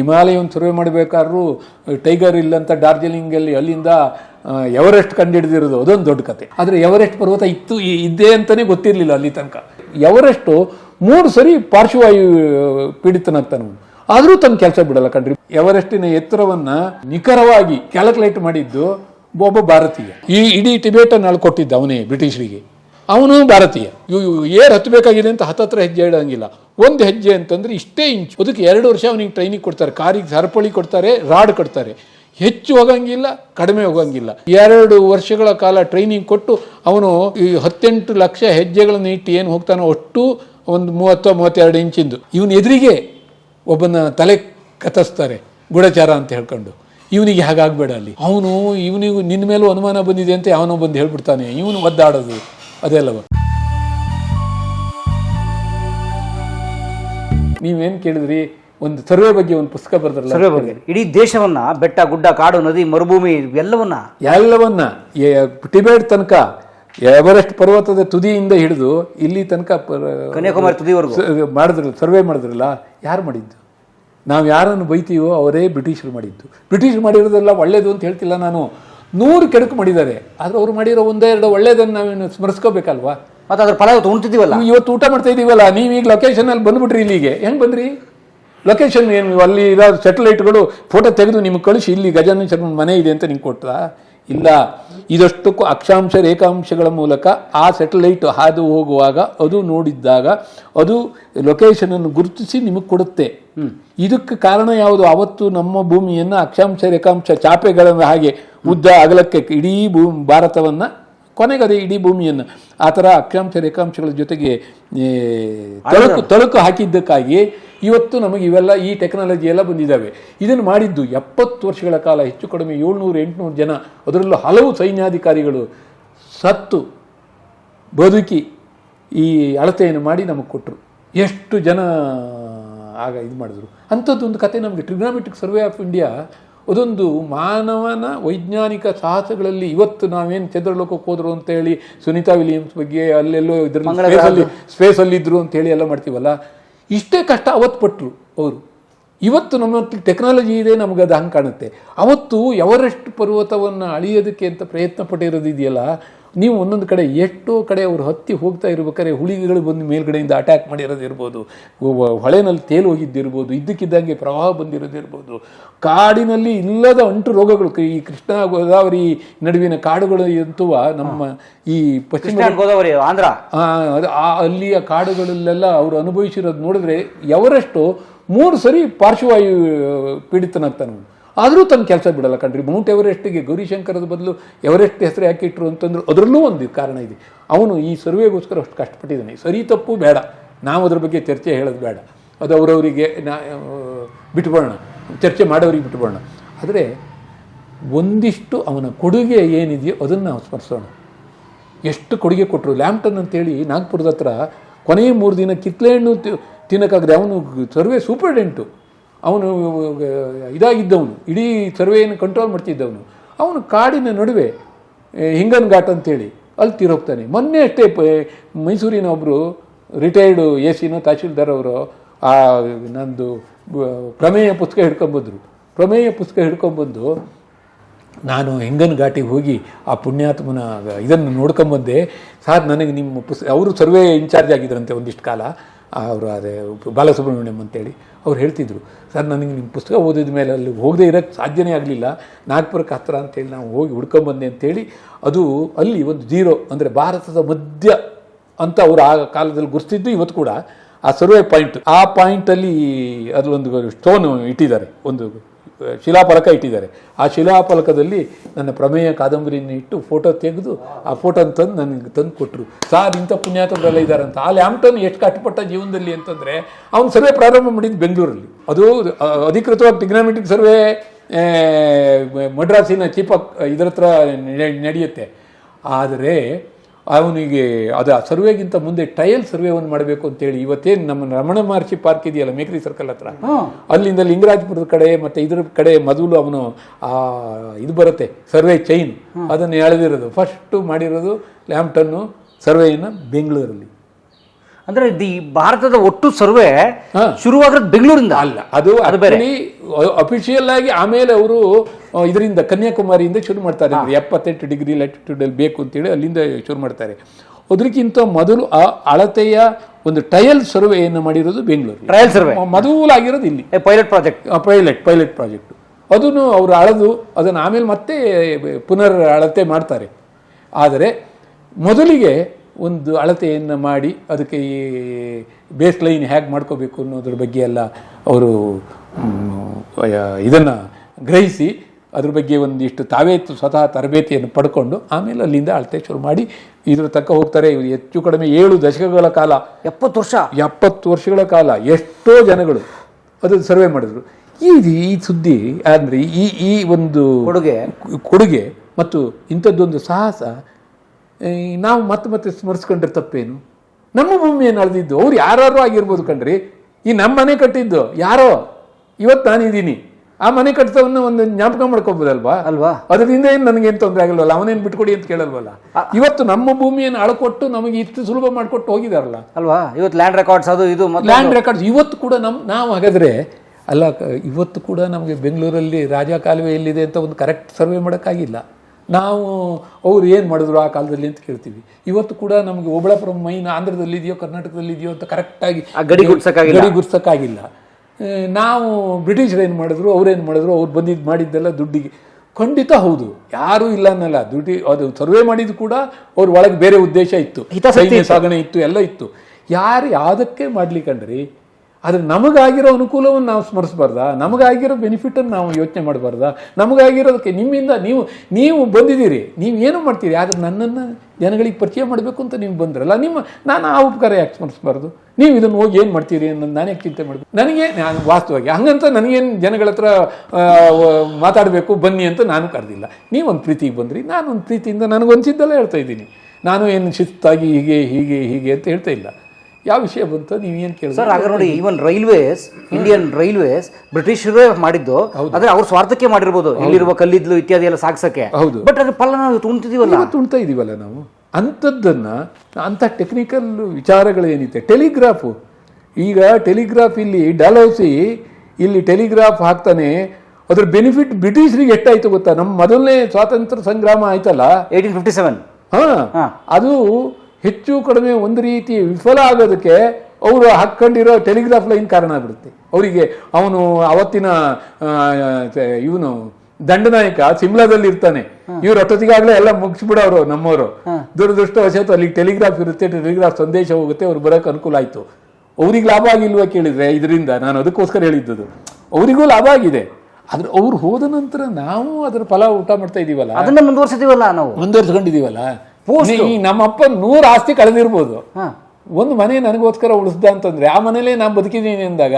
ಹಿಮಾಲಯವನ್ನು survey ಮಾಡಬೇಕಾದ್ರೂ tiger ಇಲ್ಲಂತ ಡಾರ್ಜಿಲಿಂಗಲ್ಲಿ ಅಲ್ಲಿಂದ Everest Everest ಕಂಡುಹಿಡಿದಿರೋದು ಅದೊಂದು ದೊಡ್ಡ ಕತೆ. ಆದರೆ ಎವರೆಸ್ಟ್ ಪರ್ವತ ಇತ್ತು ಇದ್ದೇ ಇದೆ ಅಂತಲೇ ಗೊತ್ತಿರಲಿಲ್ಲ ಅಲ್ಲಿ ತನಕ. ಎವರೆಸ್ಟು ಮೂರು ಸರಿ ಪಾರ್ಶ್ವವಾಯು ಪೀಡಿತನಾಗ್ತಾನೆ ಆದರೂ ತನ್ನ ಕೆಲಸ ಬಿಡಲ್ಲ ಕಣ್ರಿ ಎವರೆಸ್ಟಿನ ಎತ್ತರವನ್ನು ನಿಖರವಾಗಿ ಕ್ಯಾಲ್ಕುಲೇಟ್ ಮಾಡಿದ್ದು ಒಬ್ಬ ಭಾರತೀಯ. ಈ, ಇಡೀ ಟಿಬೇಟನ್ನು ಅಳ್ಕೊಟ್ಟಿದ್ದ ಅವನೇ ಬ್ರಿಟಿಷರಿಗೆ. ಅವನು ಭಾರತೀಯ. ಏರ್ ಹತ್ತಬೇಕಾಗಿದೆ ಅಂತ ಹತ್ತತ್ರ ಹೆಜ್ಜೆ ಇಡೋಂಗಿಲ್ಲ. ಒಂದು ಹೆಜ್ಜೆ ಅಂತಂದ್ರೆ ಇಷ್ಟೇ ಇಂಚು. ಅದಕ್ಕೆ ಎರಡು ವರ್ಷ ಅವನಿಗೆ ಟ್ರೈನಿಂಗ್ ಕೊಡ್ತಾರೆ. ಕಾರಿಗೆ ಸರಪಳಿ ಕೊಡ್ತಾರೆ ರಾಡ್ ಕೊಡ್ತಾರೆ. ಹೆಚ್ಚು ಹೋಗಂಗಿಲ್ಲ, ಕಡಿಮೆ ಹೋಗಂಗಿಲ್ಲ. ಎರಡು ವರ್ಷಗಳ ಕಾಲ ಟ್ರೈನಿಂಗ್ ಕೊಟ್ಟು ಅವನು ಈ ಹತ್ತೆಂಟು ಲಕ್ಷ ಹೆಜ್ಜೆಗಳನ್ನು ಇಟ್ಟು ಏನು ಹೋಗ್ತಾನೋ ಅಷ್ಟು ಒಂದು ಮೂವತ್ತು ಮೂವತ್ತೆರಡು ಇಂಚಿಂದು. ಇವನ ಎದುರಿಗೆ ಒಬ್ಬನ ತಲೆ ಕತ್ತರಿಸ್ತಾರೆ ಗೂಢಚಾರ ಅಂತ ಹೇಳ್ಕೊಂಡು. ಇವನಿಗೆ ಹಾಗಾಗಬೇಡ ಅಲ್ಲಿ. ಅವನು, ಇವನಿಗೂ ನಿನ್ನ ಮೇಲೂ ಅನುಮಾನ ಬಂದಿದೆ ಅಂತ ಅವನೋ ಬಂದು ಹೇಳ್ಬಿಡ್ತಾನೆ. ಇವನು ಒದ್ದಾಡೋದು. ಅದೆಲ್ಲವ ನೀವೇನು ಕೇಳಿದ್ರಿ? ಒಂದು ಸರ್ವೆ ಬಗ್ಗೆ ಒಂದು ಪುಸ್ತಕ ಬರೆದ್ರಲ್ಲ ಸರ್ವೆ ಬಗ್ಗೆ. ಇಡೀ ದೇಶವನ್ನ ಬೆಟ್ಟ ಗುಡ್ಡ ಕಾಡು ನದಿ ಮರುಭೂಮಿ ಎಲ್ಲವನ್ನ ಎಲ್ಲವನ್ನ ಟಿಬೇಟ್ ತನಕ ಎವರೆಸ್ಟ್ ಪರ್ವತದ ತುದಿಯಿಂದ ಹಿಡಿದು ಇಲ್ಲಿ ತನಕ ಕನ್ಯಾಕುಮಾರಿ ತುದಿವರೆಗೂ. ಮಾಡಿದ್ರಲ್ಲ ಸರ್ವೆ ಮಾಡಿದ್ರಲ್ಲ ಯಾರು ಮಾಡಿದ್ದು? ನಾವು ಯಾರನ್ನು ಬೈತೀವೋ ಅವರೇ ಬ್ರಿಟಿಷರು ಮಾಡಿದ್ದು. ಬ್ರಿಟಿಷರು ಮಾಡಿರೋದೆಲ್ಲ ಒಳ್ಳೇದು ಅಂತ ಹೇಳ್ತಿಲ್ಲ ನಾನು. ನೂರು ಕೆಡುಕು ಮಾಡಿದ್ದಾರೆ. ಆದರೆ ಅವರು ಮಾಡಿರೋ ಒಂದೆರಡು ಎರಡು ಒಳ್ಳೇದನ್ನು ನಾವೇನು ಸ್ಮರಿಸ್ಕೋಬೇಕಲ್ವಾ? ಮತ್ತೆ ಅದ್ರ ಫಲ ಇವತ್ತು ಉಣ್ತಿದ್ದೀವಲ್ಲ? ಇವತ್ತು ಊಟ ಮಾಡ್ತಾ ಇದೀವಲ್ಲ ನೀವು ಈಗ ಲೊಕೇಶನಲ್ಲಿ ಬಂದ್ಬಿಟ್ರಿ ಇಲ್ಲಿಗೆ. ಹೆಂಗೆ ಬಂದ್ರಿ? ಲೊಕೇಶನ್ ಏನು? ಅಲ್ಲಿ ಇರೋ ಸೆಟಲೈಟ್ಗಳು ಫೋಟೋ ತೆಗೆದು ನಿಮ್ಗೆ ಕಳಿಸಿ ಇಲ್ಲಿ ಗಜಾನಂದ ಶರ್ಮನ್ ಮನೆ ಇದೆ ಅಂತ ನಿಮ್ಗೆ ಕೊಟ್ಟ ಇಲ್ಲ. ಇದಷ್ಟಕ್ಕೂ ಅಕ್ಷಾಂಶ ರೇಖಾಂಶಗಳ ಮೂಲಕ ಆ ಸೆಟಲೈಟ್ ಹಾದು ಹೋಗುವಾಗ ಅದು ನೋಡಿದ್ದಾಗ ಅದು ಲೊಕೇಶನನ್ನು ಗುರುತಿಸಿ ನಿಮಗೆ ಕೊಡುತ್ತೆ. ಇದಕ್ಕೆ ಕಾರಣ ಯಾವುದು? ಅವತ್ತು ನಮ್ಮ ಭೂಮಿಯನ್ನು ಅಕ್ಷಾಂಶ ರೇಖಾಂಶ ಚಾಪೆಗಳನ್ನು ಹಾಗೆ ಉದ್ದ ಅಗಲಕ್ಕೆ ಇಡೀ ಭೂ ಭಾರತವನ್ನು ಕೊನೆಗೆ ಅದೇ ಇಡೀ ಭೂಮಿಯನ್ನು ಆ ಥರ ಅಕ್ಷಾಂಶ ರೇಖಾಂಶಗಳ ಜೊತೆಗೆ ತಳುಕು ತಳುಕು ಹಾಕಿದ್ದಕ್ಕಾಗಿ ಇವತ್ತು ನಮಗೆ ಇವೆಲ್ಲ ಈ ಟೆಕ್ನಾಲಜಿ ಎಲ್ಲ ಬಂದಿದ್ದಾವೆ. ಇದನ್ನು ಮಾಡಿದ್ದು ಎಪ್ಪತ್ತು ವರ್ಷಗಳ ಕಾಲ ಹೆಚ್ಚು ಕಡಿಮೆ ಏಳ್ನೂರು ಎಂಟುನೂರು ಜನ. ಅದರಲ್ಲೂ ಹಲವು ಸೈನ್ಯಾಧಿಕಾರಿಗಳು ಸತ್ತು ಬದುಕಿ ಈ ಅಳತೆಯನ್ನು ಮಾಡಿ ನಮಗೆ ಕೊಟ್ಟರು. ಎಷ್ಟು ಜನ ಆಗ ಇದು ಮಾಡಿದ್ರು. ಅಂಥದ್ದು ಒಂದು ಕತೆ ನಮಗೆ ಟ್ರಿಗ್ನಾಮೆಟ್ರಿಕ್ ಸರ್ವೆ ಆಫ್ ಇಂಡಿಯಾ ಅದೊಂದು ಮಾನವನ ವೈಜ್ಞಾನಿಕ ಸಾಹಸಗಳಲ್ಲಿ ಇವತ್ತು ನಾವೇನು ಚಂದ್ರಲೋಕಕ್ಕೆ ಹೋದ್ರು ಅಂತ ಹೇಳಿ ಸುನೀತಾ ವಿಲಿಯಮ್ಸ್ ಬಗ್ಗೆ ಅಲ್ಲೆಲ್ಲೋ ಇದರಲ್ಲಿ ಸ್ಪೇಸಲ್ಲಿ ಇದ್ರು ಅಂತ ಹೇಳಿ ಎಲ್ಲ ಮಾಡ್ತೀವಲ್ಲ? ಇಷ್ಟೇ ಕಷ್ಟ ಅವತ್ತು ಪಟ್ಟರು ಅವರು. ಇವತ್ತು ನಮ್ಮ ಟೆಕ್ನಾಲಜಿ ಇದೆ ನಮಗೆ ಅದು ಹಂಗೆ ಕಾಣುತ್ತೆ. ಅವತ್ತು ಎವರೆಸ್ಟ್ ಪರ್ವತವನ್ನು ಅಳಿಯೋದಕ್ಕೆ ಅಂತ ಪ್ರಯತ್ನ ಪಟ್ಟಿರೋದು ಇದೆಯಲ್ಲ? ನೀವು ಒಂದೊಂದು ಕಡೆ ಎಷ್ಟೋ ಕಡೆ ಅವರು ಹತ್ತಿ ಹೋಗ್ತಾ ಇರ್ಬೇಕಾದ್ರೆ ಹುಳಿಗಳು ಬಂದು ಮೇಲ್ಗಡೆಯಿಂದ ಅಟ್ಯಾಕ್ ಮಾಡಿರೋದಿರ್ಬೋದು ಹೊಳೆನಲ್ಲಿ ತೇಲು ಹೋಗಿದ್ದಿರ್ಬೋದು ಇದ್ದಕ್ಕಿದ್ದಂಗೆ ಪ್ರವಾಹ ಬಂದಿರೋದಿರ್ಬೋದು ಕಾಡಿನಲ್ಲಿ ಇಲ್ಲದ ಅಂಟು ರೋಗಗಳು ಈ ಕೃಷ್ಣ ಗೋದಾವರಿ ನಡುವಿನ ಕಾಡುಗಳು ಅಂತೂ ನಮ್ಮ ಈ ಪಶ್ಚಿಮ ಗೋದಾವರಿ ಆಂಧ್ರ? ಆ, ಅಲ್ಲಿಯ ಕಾಡುಗಳಲ್ಲೆಲ್ಲ ಅವರು ಅನುಭವಿಸಿರೋದು ನೋಡಿದ್ರೆ ಎವರೆಷ್ಟು ಮೂರು ಸರಿ ಪಾರ್ಶ್ವವಾಯು ಪೀಡಿತನಾಗ್ತಾನೆ ಆದರೂ ತನ್ನ ಕೆಲಸ ಬಿಡಲ್ಲ. ಕಣ್ರಿ ಮೌಂಟ್ ಎವರೆಸ್ಟಿಗೆ ಗೌರಿಶಂಕರದ ಬದಲು ಎವರೆಸ್ಟ್ ಹೆಸರು ಯಾಕೆ ಇಟ್ಟರು ಅಂತಂದ್ರೆ ಅದರಲ್ಲೂ ಒಂದು ಕಾರಣ ಇದೆ. ಅವನು ಈ ಸರ್ವೆಗೋಸ್ಕರ ಅಷ್ಟು ಕಷ್ಟಪಟ್ಟಿದ್ದಾನೆ. ಸರಿ ತಪ್ಪು, ಬೇಡ. ನಾವು ಅದ್ರ ಬಗ್ಗೆ ಚರ್ಚೆ ಹೇಳೋದು ಬೇಡ. ಅದು ಅವರವರಿಗೆ ನಾ ಬಿಟ್ಬಿಡೋಣ ಚರ್ಚೆ ಮಾಡೋರಿಗೆ ಬಿಟ್ಬಿಡೋಣ ಆದರೆ ಒಂದಿಷ್ಟು ಅವನ ಕೊಡುಗೆ ಏನಿದೆಯೋ ಅದನ್ನು ನಾವು ಸ್ಮರಿಸೋಣ. ಎಷ್ಟು ಕೊಡುಗೆ ಕೊಟ್ಟರು. ಲ್ಯಾಂಪ್ಟನ್ ಅಂತೇಳಿ ನಾಗ್ಪುರದ ಹತ್ರ ಕೊನೆಯ ಮೂರು ದಿನ ಕಿತ್ಲೆ ಹಣ್ಣು ತಿನ್ನೋಕ್ಕಾಗದೆ ಅವನು ಸರ್ವೆ ಸೂಪರ್ಡೆಂಟು. ಅವನು ಇದಾಗಿದ್ದವನು. ಇಡೀ ಸರ್ವೆಯನ್ನು ಕಂಟ್ರೋಲ್ ಮಾಡ್ತಿದ್ದವನು. ಅವನು ಕಾಡಿನ ನಡುವೆ ಹಿಂಗನ್ ಘಾಟ್ ಅಂತೇಳಿ ಅಲ್ಲಿ ತೀರೋಗ್ತಾನೆ. ಮೊನ್ನೆ ಅಷ್ಟೇ ಮೈಸೂರಿನ ಒಬ್ಬರು ರಿಟೈರ್ಡು ಎ ಸಿನೋ ತಹಶೀಲ್ದಾರ್ ಅವರು ಆ, ನಂದು ಪ್ರಮೇಯ ಪುಸ್ತಕ ಹಿಡ್ಕೊಂಬಂದರು ಪ್ರಮೇಯ ಪುಸ್ತಕ ಹಿಡ್ಕೊಂಬಂದು ನಾನು ಹೆಂಗನ್ ಘಾಟಿಗೆ ಹೋಗಿ ಆ ಪುಣ್ಯಾತ್ಮನ, ಇದನ್ನು ನೋಡ್ಕೊಂಬಂದೆ ಸರ್, ನನಗೆ ನಿಮ್ಮ ಪುಸ್ತಕ ಅವರು ಸರ್ವೆ ಇನ್ಚಾರ್ಜ್ ಆಗಿದ್ರಂತೆ ಒಂದಿಷ್ಟು ಕಾಲ. ಅವರು ಅದೇ ಬಾಲಸುಬ್ರಹ್ಮಣ್ಯಂ ಅಂತೇಳಿ ಅವ್ರು ಹೇಳ್ತಿದ್ರು. ಸರ್ ನನಗೆ ನಿಮ್ಮ ಪುಸ್ತಕ ಓದಿದ ಮೇಲೆ ಅಲ್ಲಿ ಹೋಗದೆ ಇರೋಕ್ಕೆ ಸಾಧ್ಯನೇ ಆಗಲಿಲ್ಲ. ನಾಗ್ಪುರಕ್ಕೆ ಹತ್ರ ಅಂತೇಳಿ ನಾವು ಹೋಗಿ ಹುಡ್ಕೊಂಬಂದೆ ಅಂತೇಳಿ ಅದು ಅಲ್ಲಿ ಒಂದು ಜೀರೋ, ಅಂದರೆ ಭಾರತದ ಮಧ್ಯ ಅಂತ ಅವರು ಆ ಕಾಲದಲ್ಲಿ ಗುರುತಿದ್ದು, ಇವತ್ತು ಕೂಡ ಆ ಸರ್ವೆ ಪಾಯಿಂಟ್ ಆ ಪಾಯಿಂಟಲ್ಲಿ ಅದು ಒಂದು ಸ್ಟೋನ್ ಇಟ್ಟಿದ್ದಾರೆ, ಒಂದು ಶಿಲಾಫಲಕ ಇಟ್ಟಿದ್ದಾರೆ. ಆ ಶಿಲಾಫಲಕದಲ್ಲಿ ನನ್ನ ಪ್ರಮೇಯ ಕಾದಂಬರಿಯನ್ನು ಇಟ್ಟು ಫೋಟೋ ತೆಗೆದು ಆ ಫೋಟೋನ ತಂದು ನನಗೆ ತಂದು ಕೊಟ್ಟರು ಸಾರ್, ಇಂಥ ಪುಣ್ಯಾತರೆಲ್ಲ ಇದ್ದಾರೆ ಅಂತ. ಆ ಲ್ಯಾಂಪ್ಟನ್ ಎಷ್ಟು ಕಷ್ಟಪಟ್ಟ ಜೀವನದಲ್ಲಿ ಅಂತಂದರೆ ಅವನು ಸರ್ವೆ ಪ್ರಾರಂಭ ಮಾಡಿದ್ದು ಬೆಂಗಳೂರಲ್ಲಿ. ಅದು ಅಧಿಕೃತವಾಗಿ ಟಿಗ್ನಾಮೆಟಿಕ್ ಸರ್ವೆ ಮಡ್ರಾಸಿನ ಚೀಪ್ ಇದರ ಹತ್ರ ನಡೆಯುತ್ತೆ. ಆದರೆ ಅವನಿಗೆ ಅದು ಆ ಸರ್ವೆಗಿಂತ ಮುಂದೆ ಟ್ರಯಲ್ ಸರ್ವೆವನ್ನು ಮಾಡಬೇಕು ಅಂತೇಳಿ ಇವತ್ತೇನು ನಮ್ಮ ರಮಣ ಮಹರ್ಷಿ ಪಾರ್ಕ್ ಇದೆಯಲ್ಲ ಮೇಕರಿ ಸರ್ಕಲ್ ಹತ್ರ? ಅಲ್ಲಿಂದ ಲಿಂಗರಾಜಪುರದ ಕಡೆ ಮತ್ತೆ ಇದ್ರ ಕಡೆ ಮೊದಲು ಅವನು ಆ ಇದು ಬರುತ್ತೆ ಸರ್ವೆ ಚೈನ್ ಅದನ್ನು ಎಳೆದಿರೋದು. ಫಸ್ಟು ಮಾಡಿರೋದು ಲ್ಯಾಂಪ್ಟನ್ನು ಸರ್ವೆಯನ್ನು ಬೆಂಗಳೂರಲ್ಲಿ ಅಂದ್ರೆ ದಿ ಈ ಭಾರತದ ಒಟ್ಟು ಸರ್ವೆ ಹಾ. ಶುರುವಾಗಿರೋದು ಬೆಂಗಳೂರಿಂದ. ಅಲ್ಲ ಅದು ಅದು ಬೇರೆ. ಅಫಿಷಿಯಲ್ ಆಗಿ ಆಮೇಲೆ ಅವರು ಇದರಿಂದ ಕನ್ಯಾಕುಮಾರಿಯಿಂದ ಶುರು ಮಾಡ್ತಾರೆ ಎಪ್ಪತ್ತೆಂಟು ಡಿಗ್ರಿ ಲ್ಯಾಟಿಟ್ಯೂಡ್ ಅಲ್ಲಿ ಬೇಕು ಅಂತೇಳಿ ಅಲ್ಲಿಂದ ಶುರು ಮಾಡ್ತಾರೆ. ಅದಕ್ಕಿಂತ ಮೊದಲು ಆ ಅಳತೆಯ ಒಂದು ಟ್ರಯಲ್ ಸರ್ವೆಯನ್ನು ಮಾಡಿರೋದು ಬೆಂಗಳೂರು ಟ್ರಯಲ್ ಸರ್ವೆ. ಮೊದಲಾಗಿರೋದು ಇಲ್ಲಿ. Pilot project pilot pilot project ಅದನ್ನು ಅವರು ಅಳೆದು ಅದನ್ನು ಆಮೇಲೆ ಮತ್ತೆ ಪುನರ್ ಅಳತೆ ಮಾಡ್ತಾರೆ. ಆದರೆ ಮೊದಲಿಗೆ ಒಂದು ಅಳತೆಯನ್ನು ಮಾಡಿ ಅದಕ್ಕೆ ಈ ಬೇಸ್ ಲೈನ್ ಹೇಗೆ ಮಾಡ್ಕೋಬೇಕು ಅನ್ನೋದ್ರ ಬಗ್ಗೆ ಎಲ್ಲ ಅವರು ಇದನ್ನು ಗ್ರಹಿಸಿ ಅದ್ರ ಬಗ್ಗೆ ಒಂದಿಷ್ಟು ತಾವೇ ಸ್ವತಃ ತರಬೇತಿಯನ್ನು ಪಡ್ಕೊಂಡು ಆಮೇಲೆ ಅಲ್ಲಿಂದ ಅಳತೆ ಶುರು ಮಾಡಿ ಇದ್ರ ತಕ್ಕ ಹೋಗ್ತಾರೆ. ಇವರು ಹೆಚ್ಚು ಕಡಿಮೆ ಏಳು ದಶಕಗಳ ಕಾಲ. ಎಪ್ಪತ್ತು ವರ್ಷ. ಎಪ್ಪತ್ತು ವರ್ಷಗಳ ಕಾಲ. ಎಷ್ಟೋ ಜನಗಳು ಅದನ್ನು ಸರ್ವೆ ಮಾಡಿದ್ರು. ಈ ಈ ಸುದ್ದಿ ಅಂದರೆ ಈ ಈ ಒಂದು ಕೊಡುಗೆ. ಕೊಡುಗೆ ಮತ್ತು ಇಂಥದ್ದೊಂದು ಸಾಹಸ ನಾವು ಮತ್ತೆ ಮತ್ತೆ ಸ್ಮರಿಸ್ಕೊಂಡ್ರೆ ತಪ್ಪೇನು? ನಮ್ಮ ಭೂಮಿಯನ್ನು ಅಳೆದಿದ್ದು ಅವ್ರು ಯಾರು ಆಗಿರ್ಬೋದು ಕಣ್ರಿ. ಈ ನಮ್ಮ ಮನೆ ಕಟ್ಟಿದ್ದು. ಯಾರೋ? ಇವತ್ತು ನಾನಿದ್ದೀನಿ. ಆ ಮನೆ ಕಟ್ಟಿಸೋವನ್ನ ಒಂದು ಜ್ಞಾಪಕ ಮಾಡ್ಕೋಬೋದಲ್ವಾ? ಅಲ್ವಾ? ಅದರಿಂದ ಏನು ನನಗೇನು ತೊಂದರೆ ಆಗಲ್ವಲ್ಲ? ಅವನೇನು ಬಿಟ್ಕೊಡಿ ಅಂತ ಕೇಳಲ್ವಲ್ಲ? ಇವತ್ತು ನಮ್ಮ ಭೂಮಿಯನ್ನು ಅಳಕೊಟ್ಟು ನಮಗೆ ಇಷ್ಟು ಸುಲಭ ಮಾಡಿಕೊಟ್ಟು ಹೋಗಿದಾರಲ್ಲ? ಅಲ್ವಾ? ಇವತ್ತು ಲ್ಯಾಂಡ್ ರೆಕಾರ್ಡ್ಸ್ ಅದು ಇದು ಲ್ಯಾಂಡ್ ರೆಕಾರ್ಡ್ಸ್ ಇವತ್ತು ಕೂಡ ನಮ್ಮ ನಾವು ಹಾಗಾದ್ರೆ ಅಲ್ಲ ಇವತ್ತು ಕೂಡ ನಮಗೆ ಬೆಂಗಳೂರಲ್ಲಿ ರಾಜ ಕಾಲುವೆ ಎಲ್ಲಿದೆ ಅಂತ ಒಂದು ಕರೆಕ್ಟ್ ಸರ್ವೆ ಮಾಡೋಕ್ಕಾಗಿಲ್ಲ. ನಾವು ಅವ್ರು ಏನು ಮಾಡಿದ್ರು ಆ ಕಾಲದಲ್ಲಿ ಅಂತ ಕೇಳ್ತೀವಿ. ಇವತ್ತು ಕೂಡ ನಮಗೆ ಓಬಳಾಪುರಂ ಮೈನ್ ಆಂಧ್ರದಲ್ಲಿ ಇದೆಯೋ ಕರ್ನಾಟಕದಲ್ಲಿ ಇದೆಯೋ ಅಂತ ಕರೆಕ್ಟಾಗಿ ಗಡಿ ಗುಡ್ಸಕ್ಕಾಗಿಲ್ಲ. ಗಡಿ ನಾವು ಬ್ರಿಟಿಷರು ಏನು ಮಾಡಿದ್ರು ಅವ್ರೇನು ಮಾಡಿದ್ರು ಅವ್ರು ಬಂದಿದ್ದು ಮಾಡಿದ್ದೆಲ್ಲ ದುಡ್ಡಿಗೆ. ಖಂಡಿತ ಹೌದು. ಯಾರೂ ಇಲ್ಲ ಅನ್ನಲ್ಲ. ದುಡ್ಡಿ ಅದು ಸರ್ವೆ ಮಾಡಿದ್ದು ಕೂಡ ಅವ್ರ ಒಳಗೆ ಬೇರೆ ಉದ್ದೇಶ ಇತ್ತು. ಸೈನ್ಯ ಸಾಗಣೆ ಇತ್ತು ಎಲ್ಲ ಇತ್ತು. ಯಾರು ಯಾವುದಕ್ಕೆ ಮಾಡ್ಲಿಕ್ಕಂಡ್ರಿ ಆದ್ರೆ ನಮಗಾಗಿರೋ ಅನುಕೂಲವನ್ನು ನಾವು ಸ್ಮರಿಸಬಾರ್ದಾ? ನಮಗಾಗಿರೋ ಬೆನಿಫಿಟನ್ನು ನಾವು ಯೋಚನೆ ಮಾಡಬಾರ್ದಾ? ನಮಗಾಗಿರೋದಕ್ಕೆ ನಿಮ್ಮಿಂದ ನೀವು ನೀವು ಬಂದಿದ್ದೀರಿ, ನೀವು ಏನು ಮಾಡ್ತೀರಿ, ಆದರೆ ನನ್ನನ್ನು ಜನಗಳಿಗೆ ಪರಿಚಯ ಮಾಡಬೇಕು ಅಂತ ನೀವು ಬಂದ್ರಲ್ಲ, ನಿಮ್ಮ, ನಾನು ಆ ಉಪಕಾರ ಯಾಕೆ ಸ್ಮರಿಸಬಾರ್ದು? ನೀವು ಇದನ್ನು ಹೋಗಿ ಏನು ಮಾಡ್ತೀರಿ ಅನ್ನೋದು ನಾನೇ ಚಿಂತೆ ಮಾಡಬೇಕು? ನನಗೆ, ನಾನು ವಾಸ್ತವವಾಗಿ, ಹಂಗಂತ ನನಗೇನು ಜನಗಳ ಹತ್ರ ಮಾತಾಡಬೇಕು, ಬನ್ನಿ ಅಂತ ನಾನು ಕರೆದಿಲ್ಲ. ನೀವೊಂದು ಪ್ರೀತಿಗೆ ಬಂದ್ರಿ ನಾನು ಒಂದು ಪ್ರೀತಿಯಿಂದ ನನಗೊಂದು ಅನ್ಸಿದ್ದೆಲ್ಲ ಹೇಳ್ತಾ ಇದ್ದೀನಿ. ನಾನು ಏನು ಶಿಸ್ತಾಗಿ ಹೀಗೆ ಹೀಗೆ ಹೀಗೆ ಅಂತ ಹೇಳ್ತಾ ಇಲ್ಲ. ಯಾವ ವಿಷಯ ಬಂತು ನೀವೇನು ಕೇಳಿದ್ರೆ? ಸರ್ ಆಗ ನೋಡಿ ಈವನ್ ರೈಲ್ವೇಸ್ ಇಂಡಿಯನ್ ರೈಲ್ವೇಸ್ ಬ್ರಿಟಿಷರೇ ಮಾಡಿದ್ದು. ಆದ್ರೆ ಅವ್ರ ಸ್ವಾರ್ಥಕ್ಕೆ ಮಾಡಿರ್ಬೋದು. ಇಲ್ಲಿರುವ ಕಲ್ಲಿದ್ಲು ಇತ್ಯಾದಿ ಎಲ್ಲ ಸಾಗ್ಸಕ್ಕೆ. ಹೌದು. ಬಟ್ ಅದ್ರ ಫಲ ನಾವು ಇವತ್ತು ಇದ್ದೀವಲ್ಲ ಇದೀವಲ್ಲ ನಾವು? ಅಂಥದ್ದನ್ನು ಅಂಥ ಟೆಕ್ನಿಕಲ್ ವಿಚಾರಗಳೇನಿದೆ? ಟೆಲಿಗ್ರಾಫು ಈಗ ಟೆಲಿಗ್ರಾಫ್ ಇಲ್ಲಿ ಡಲೌಸಿ ಇಲ್ಲಿ ಟೆಲಿಗ್ರಾಫ್ ಹಾಕ್ತಾನೆ. ಅದ್ರ ಬೆನಿಫಿಟ್ ಬ್ರಿಟಿಷರಿಗೆ ಎಷ್ಟಾಯ್ತು ಗೊತ್ತಾ? ನಮ್ಮ ಮೊದಲನೇ ಸ್ವಾತಂತ್ರ್ಯ ಸಂಗ್ರಾಮ ಆಯ್ತಲ್ಲ? ಏಯ್ಟೀನ್ ಫಿಫ್ಟಿ ಸೆವೆನ್ ಹಾ. ಅದು ಹೆಚ್ಚು ಕಡಿಮೆ ಒಂದು ರೀತಿ ವಿಫಲ ಆಗೋದಕ್ಕೆ ಅವರು ಹಾಕ್ಕೊಂಡಿರೋ ಟೆಲಿಗ್ರಾಫ್ ಲೈನ್ ಕಾರಣ ಆಗ್ಬಿಡುತ್ತೆ. ಅವರಿಗೆ ಅವನು ಅವತ್ತಿನ ಇವನು ದಂಡನಾಯಕ ಸಿಮ್ಲಾದಲ್ಲಿ ಇರ್ತಾನೆ. ಇವ್ರು ಅಷ್ಟೊತ್ತಿಗಾಗಲೇ ಎಲ್ಲ ಮುಗಿಸ್ಬಿಡೋರು ನಮ್ಮವರು. ದುರದೃಷ್ಟವಶಾತ್ ಅಲ್ಲಿ ಟೆಲಿಗ್ರಾಫ್ ಇರುತ್ತೆ ಟೆಲಿಗ್ರಾಫ್ ಸಂದೇಶ ಹೋಗುತ್ತೆ ಅವ್ರು ಬರೋಕೆ ಅನುಕೂಲ ಆಯಿತು. ಅವ್ರಿಗೆ ಲಾಭ ಆಗಿಲ್ವಾ ಕೇಳಿದ್ರೆ ಇದರಿಂದ? ನಾನು ಅದಕ್ಕೋಸ್ಕರ ಹೇಳಿದ್ದದು. ಅವರಿಗೂ ಲಾಭ ಆಗಿದೆ. ಆದ್ರೆ ಅವ್ರು ಹೋದ ನಂತರ ನಾವು ಅದರ ಫಲ ಊಟ ಮಾಡ್ತಾ ಇದೀವಲ್ಲ? ಅದನ್ನ ಮುಂದುವರ್ಸಿದೀವಲ್ಲ ನಾವು. ಮುಂದುವರ್ಸ್ಕೊಂಡಿದೀವಲ್ಲ? ಈ ನಮ್ಮಪ್ಪ ನೂರು ಆಸ್ತಿ ಕಳೆದಿರ್ಬೋದು. ಒಂದು ಮನೆ ನನಗೋಸ್ಕರ ಉಳಿಸ್ದ ಅಂತಂದ್ರೆ ಆ ಮನೇಲೆ ನಾನು ಬದುಕಿದ್ದೀನಿ ಅಂದಾಗ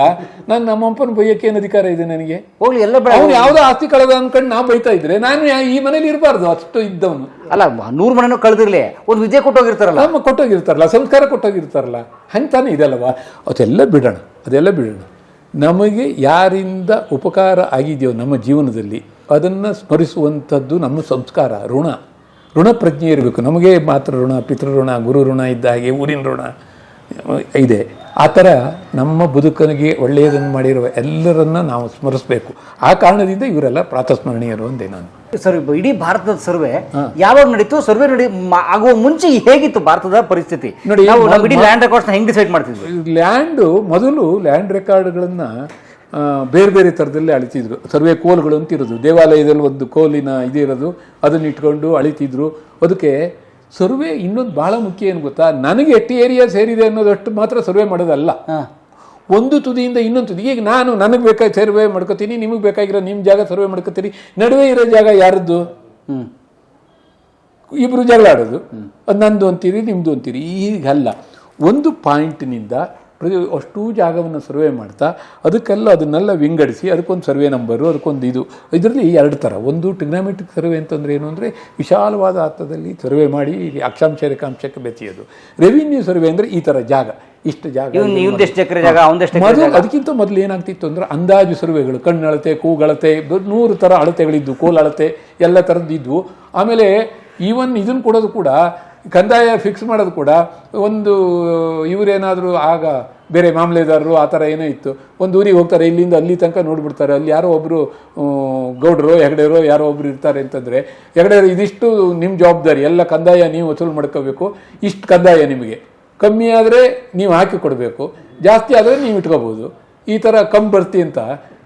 ನಾನು ನಮ್ಮಪ್ಪನ ಬೈಯಕ್ಕೆ ಏನು ಅಧಿಕಾರ ಇದೆ ನನಗೆ? ಹೋಗ್ಲಿ ಎಲ್ಲ ಅವನು ಯಾವುದೋ ಆಸ್ತಿ ಕಳೆದ ಅನ್ಕೊಂಡು ನಾವು ಬೈತಾ ಇದ್ರೆ ನಾನು ಈ ಮನೇಲಿ ಇರಬಾರ್ದು ಅಷ್ಟು ಇದ್ದವನು. ಅಲ್ಲ ನೂರು ಮನೆನೂ ಕಳೆದಿರ್ಲಿ. ಒಂದು ವಿದ್ಯೆ ಕೊಟ್ಟೋಗಿರ್ತಾರಲ್ಲ. ನಮ್ಮ ಕೊಟ್ಟೋಗಿರ್ತಾರಲ್ಲ ಸಂಸ್ಕಾರ ಕೊಟ್ಟೋಗಿರ್ತಾರಲ್ಲ ಹಂಗೆ ತಾನೇ ಇದೆಲ್ಲವಾ ಅದೆಲ್ಲ ಬಿಡೋಣ ಅದೆಲ್ಲ ಬಿಡೋಣ. ನಮಗೆ ಯಾರಿಂದ ಉಪಕಾರ ಆಗಿದೆಯೋ ನಮ್ಮ ಜೀವನದಲ್ಲಿ ಅದನ್ನು ಸ್ಮರಿಸುವಂಥದ್ದು ನಮ್ಮ ಸಂಸ್ಕಾರ ಋಣ. ಋಣ ಪ್ರಜ್ಞೆ ಇರಬೇಕು. ನಮಗೆ ಮಾತೃ ಋಣ ಪಿತೃಋಣ ಗುರು ಋಣ ಇದ್ದ ಹಾಗೆ ಊರಿನ ಋಣ ಇದೆ. ಆ ಥರ ನಮ್ಮ ಬದುಕನಿಗೆ ಒಳ್ಳೆಯದನ್ನು ಮಾಡಿರುವ ಎಲ್ಲರನ್ನ ನಾವು ಸ್ಮರಿಸಬೇಕು. ಆ ಕಾರಣದಿಂದ ಇವರೆಲ್ಲ ಪ್ರಾತಸ್ಮರಣೀಯರು ಅಂದೆ ನಾನು. ಸರ್ ಇಡೀ ಭಾರತದ ಸರ್ವೆ ಯಾವಾಗ ನಡೀತು? ಸರ್ವೆ ನಡಿ ಆಗುವ ಮುಂಚೆ ಹೇಗಿತ್ತು ಭಾರತದ ಪರಿಸ್ಥಿತಿ? ನೋಡಿ, ನಾವು ಇಡೀ ಲ್ಯಾಂಡ್ ರೆಕಾರ್ಡ್ಸ್ ಹೆಂಗ್ ಡಿಸೈಡ್ ಮಾಡ್ತಿದ್ವಿ? ಲ್ಯಾಂಡು ಮೊದಲು ಲ್ಯಾಂಡ್ ರೆಕಾರ್ಡ್ಗಳನ್ನು ಬೇರೆ ಬೇರೆ ಥರದಲ್ಲಿ ಅಳಿತಿದ್ರು. ಸರ್ವೆ ಕೋಲ್ಗಳು ಅಂತ ಇರೋದು. ದೇವಾಲಯದಲ್ಲಿ ಒಂದು ಕೋಲಿನ ಇದಿರೋದು ಅದನ್ನ ಇಟ್ಕೊಂಡು ಅಳಿತಿದ್ರು. ಅದಕ್ಕೆ ಸರ್ವೆ ಇನ್ನೊಂದು ಭಾಳ ಮುಖ್ಯ ಏನು ಗೊತ್ತಾ? ನನಗೆ ಎಷ್ಟು ಏರಿಯಾ ಸೇರಿದೆ ಅನ್ನೋದಷ್ಟು ಮಾತ್ರ ಸರ್ವೆ ಮಾಡೋದಲ್ಲ. ಒಂದು ತುದಿಯಿಂದ ಇನ್ನೊಂದು ತುದಿ ಈಗ ನಾನು ನನಗೆ ಬೇಕಾಗಿ ಸರ್ವೆ ಮಾಡ್ಕೋತೀನಿ ನಿಮಗೆ ಬೇಕಾಗಿರೋ ನಿಮ್ಮ ಜಾಗ ಸರ್ವೆ ಮಾಡ್ಕೋತೀನಿ. ನಡುವೆ ಇರೋ ಜಾಗ ಯಾರದ್ದು? ಇಬ್ಬರು ಜಗಳ ಆಡೋದು ಅದು ನಂದು ಅಂತೀರಿ ನಿಮ್ಮದು ಅಂತೀರಿ. ಈಗಲ್ಲ. ಒಂದು ಪಾಯಿಂಟ್ನಿಂದ ಪ್ರತಿ ಅಷ್ಟೂ ಜಾಗವನ್ನು ಸರ್ವೆ ಮಾಡ್ತಾ ಅದಕ್ಕೆಲ್ಲ ಅದನ್ನೆಲ್ಲ ವಿಂಗಡಿಸಿ ಅದಕ್ಕೊಂದು ಸರ್ವೆ ನಂಬರು ಅದಕ್ಕೊಂದು ಇದು. ಇದರಲ್ಲಿ ಎರಡು ಥರ. ಒಂದು ಟಿಗ್ನಾಮೆಟ್ರಿಕ್ ಸರ್ವೆ ಅಂತಂದ್ರೆ ಏನು ಅಂದರೆ ವಿಶಾಲವಾದ ಅರ್ಥದಲ್ಲಿ ಸರ್ವೆ ಮಾಡಿ ಅಕ್ಷಾಂಶ ರೇಖಾಂಶಕ್ಕೆ ಬೆಸೆಯೋದು ರೆವಿನ್ಯೂ ಸರ್ವೆ ಅಂದರೆ ಈ ಥರ ಜಾಗ. ಇಷ್ಟು ಜಾಗ ಜಾಗ ಮೊದಲು ಅದಕ್ಕಿಂತ ಮೊದಲು ಏನಾಗ್ತಿತ್ತು ಅಂದ್ರೆ ಅಂದಾಜು ಸರ್ವೆಗಳು ಕಣ್ಣಳತೆ ಕೂಗಳತೆ ನೂರು ಥರ ಅಳತೆಗಳಿದ್ವು ಕೋಲ್ ಅಳತೆ ಎಲ್ಲ ಥರದ್ದು ಇದ್ವು. ಆಮೇಲೆ ಈವನ್ ಇದನ್ನು ಕೊಡೋದು ಕೂಡ ಕಂದಾಯ ಫಿಕ್ಸ್ ಮಾಡೋದು ಕೂಡ ಒಂದು ಇವರೇನಾದರೂ ಆಗ ಬೇರೆ ಮಾಮಲೆದಾರರು ಆ ಥರ ಏನೋ ಇತ್ತು. ಒಂದು ಊರಿಗೆ ಹೋಗ್ತಾರೆ ಇಲ್ಲಿಂದ ಅಲ್ಲಿ ತನಕ ನೋಡ್ಬಿಡ್ತಾರೆ. ಅಲ್ಲಿ ಯಾರೋ ಒಬ್ಬರು ಗೌಡರು ಹೆಗಡೆಯರು ಯಾರೋ ಒಬ್ಬರು ಇರ್ತಾರೆ ಅಂತಂದರೆ ಹೆಗಡೆಯರು ಇದಿಷ್ಟು ನಿಮ್ಮ ಜವಾಬ್ದಾರಿ ಎಲ್ಲ ಕಂದಾಯ ನೀವು ವಸೂಲು ಮಾಡ್ಕೋಬೇಕು ಇಷ್ಟು ಕಂದಾಯ ನಿಮಗೆ. ಕಮ್ಮಿ ಆದರೆ ನೀವು ಹಾಕಿ ಕೊಡಬೇಕು ಜಾಸ್ತಿ ಆದರೆ ನೀವು ಇಟ್ಕೋಬೋದು. ಈ ಥರ ಕಮ್ ಬರ್ತಿ ಅಂತ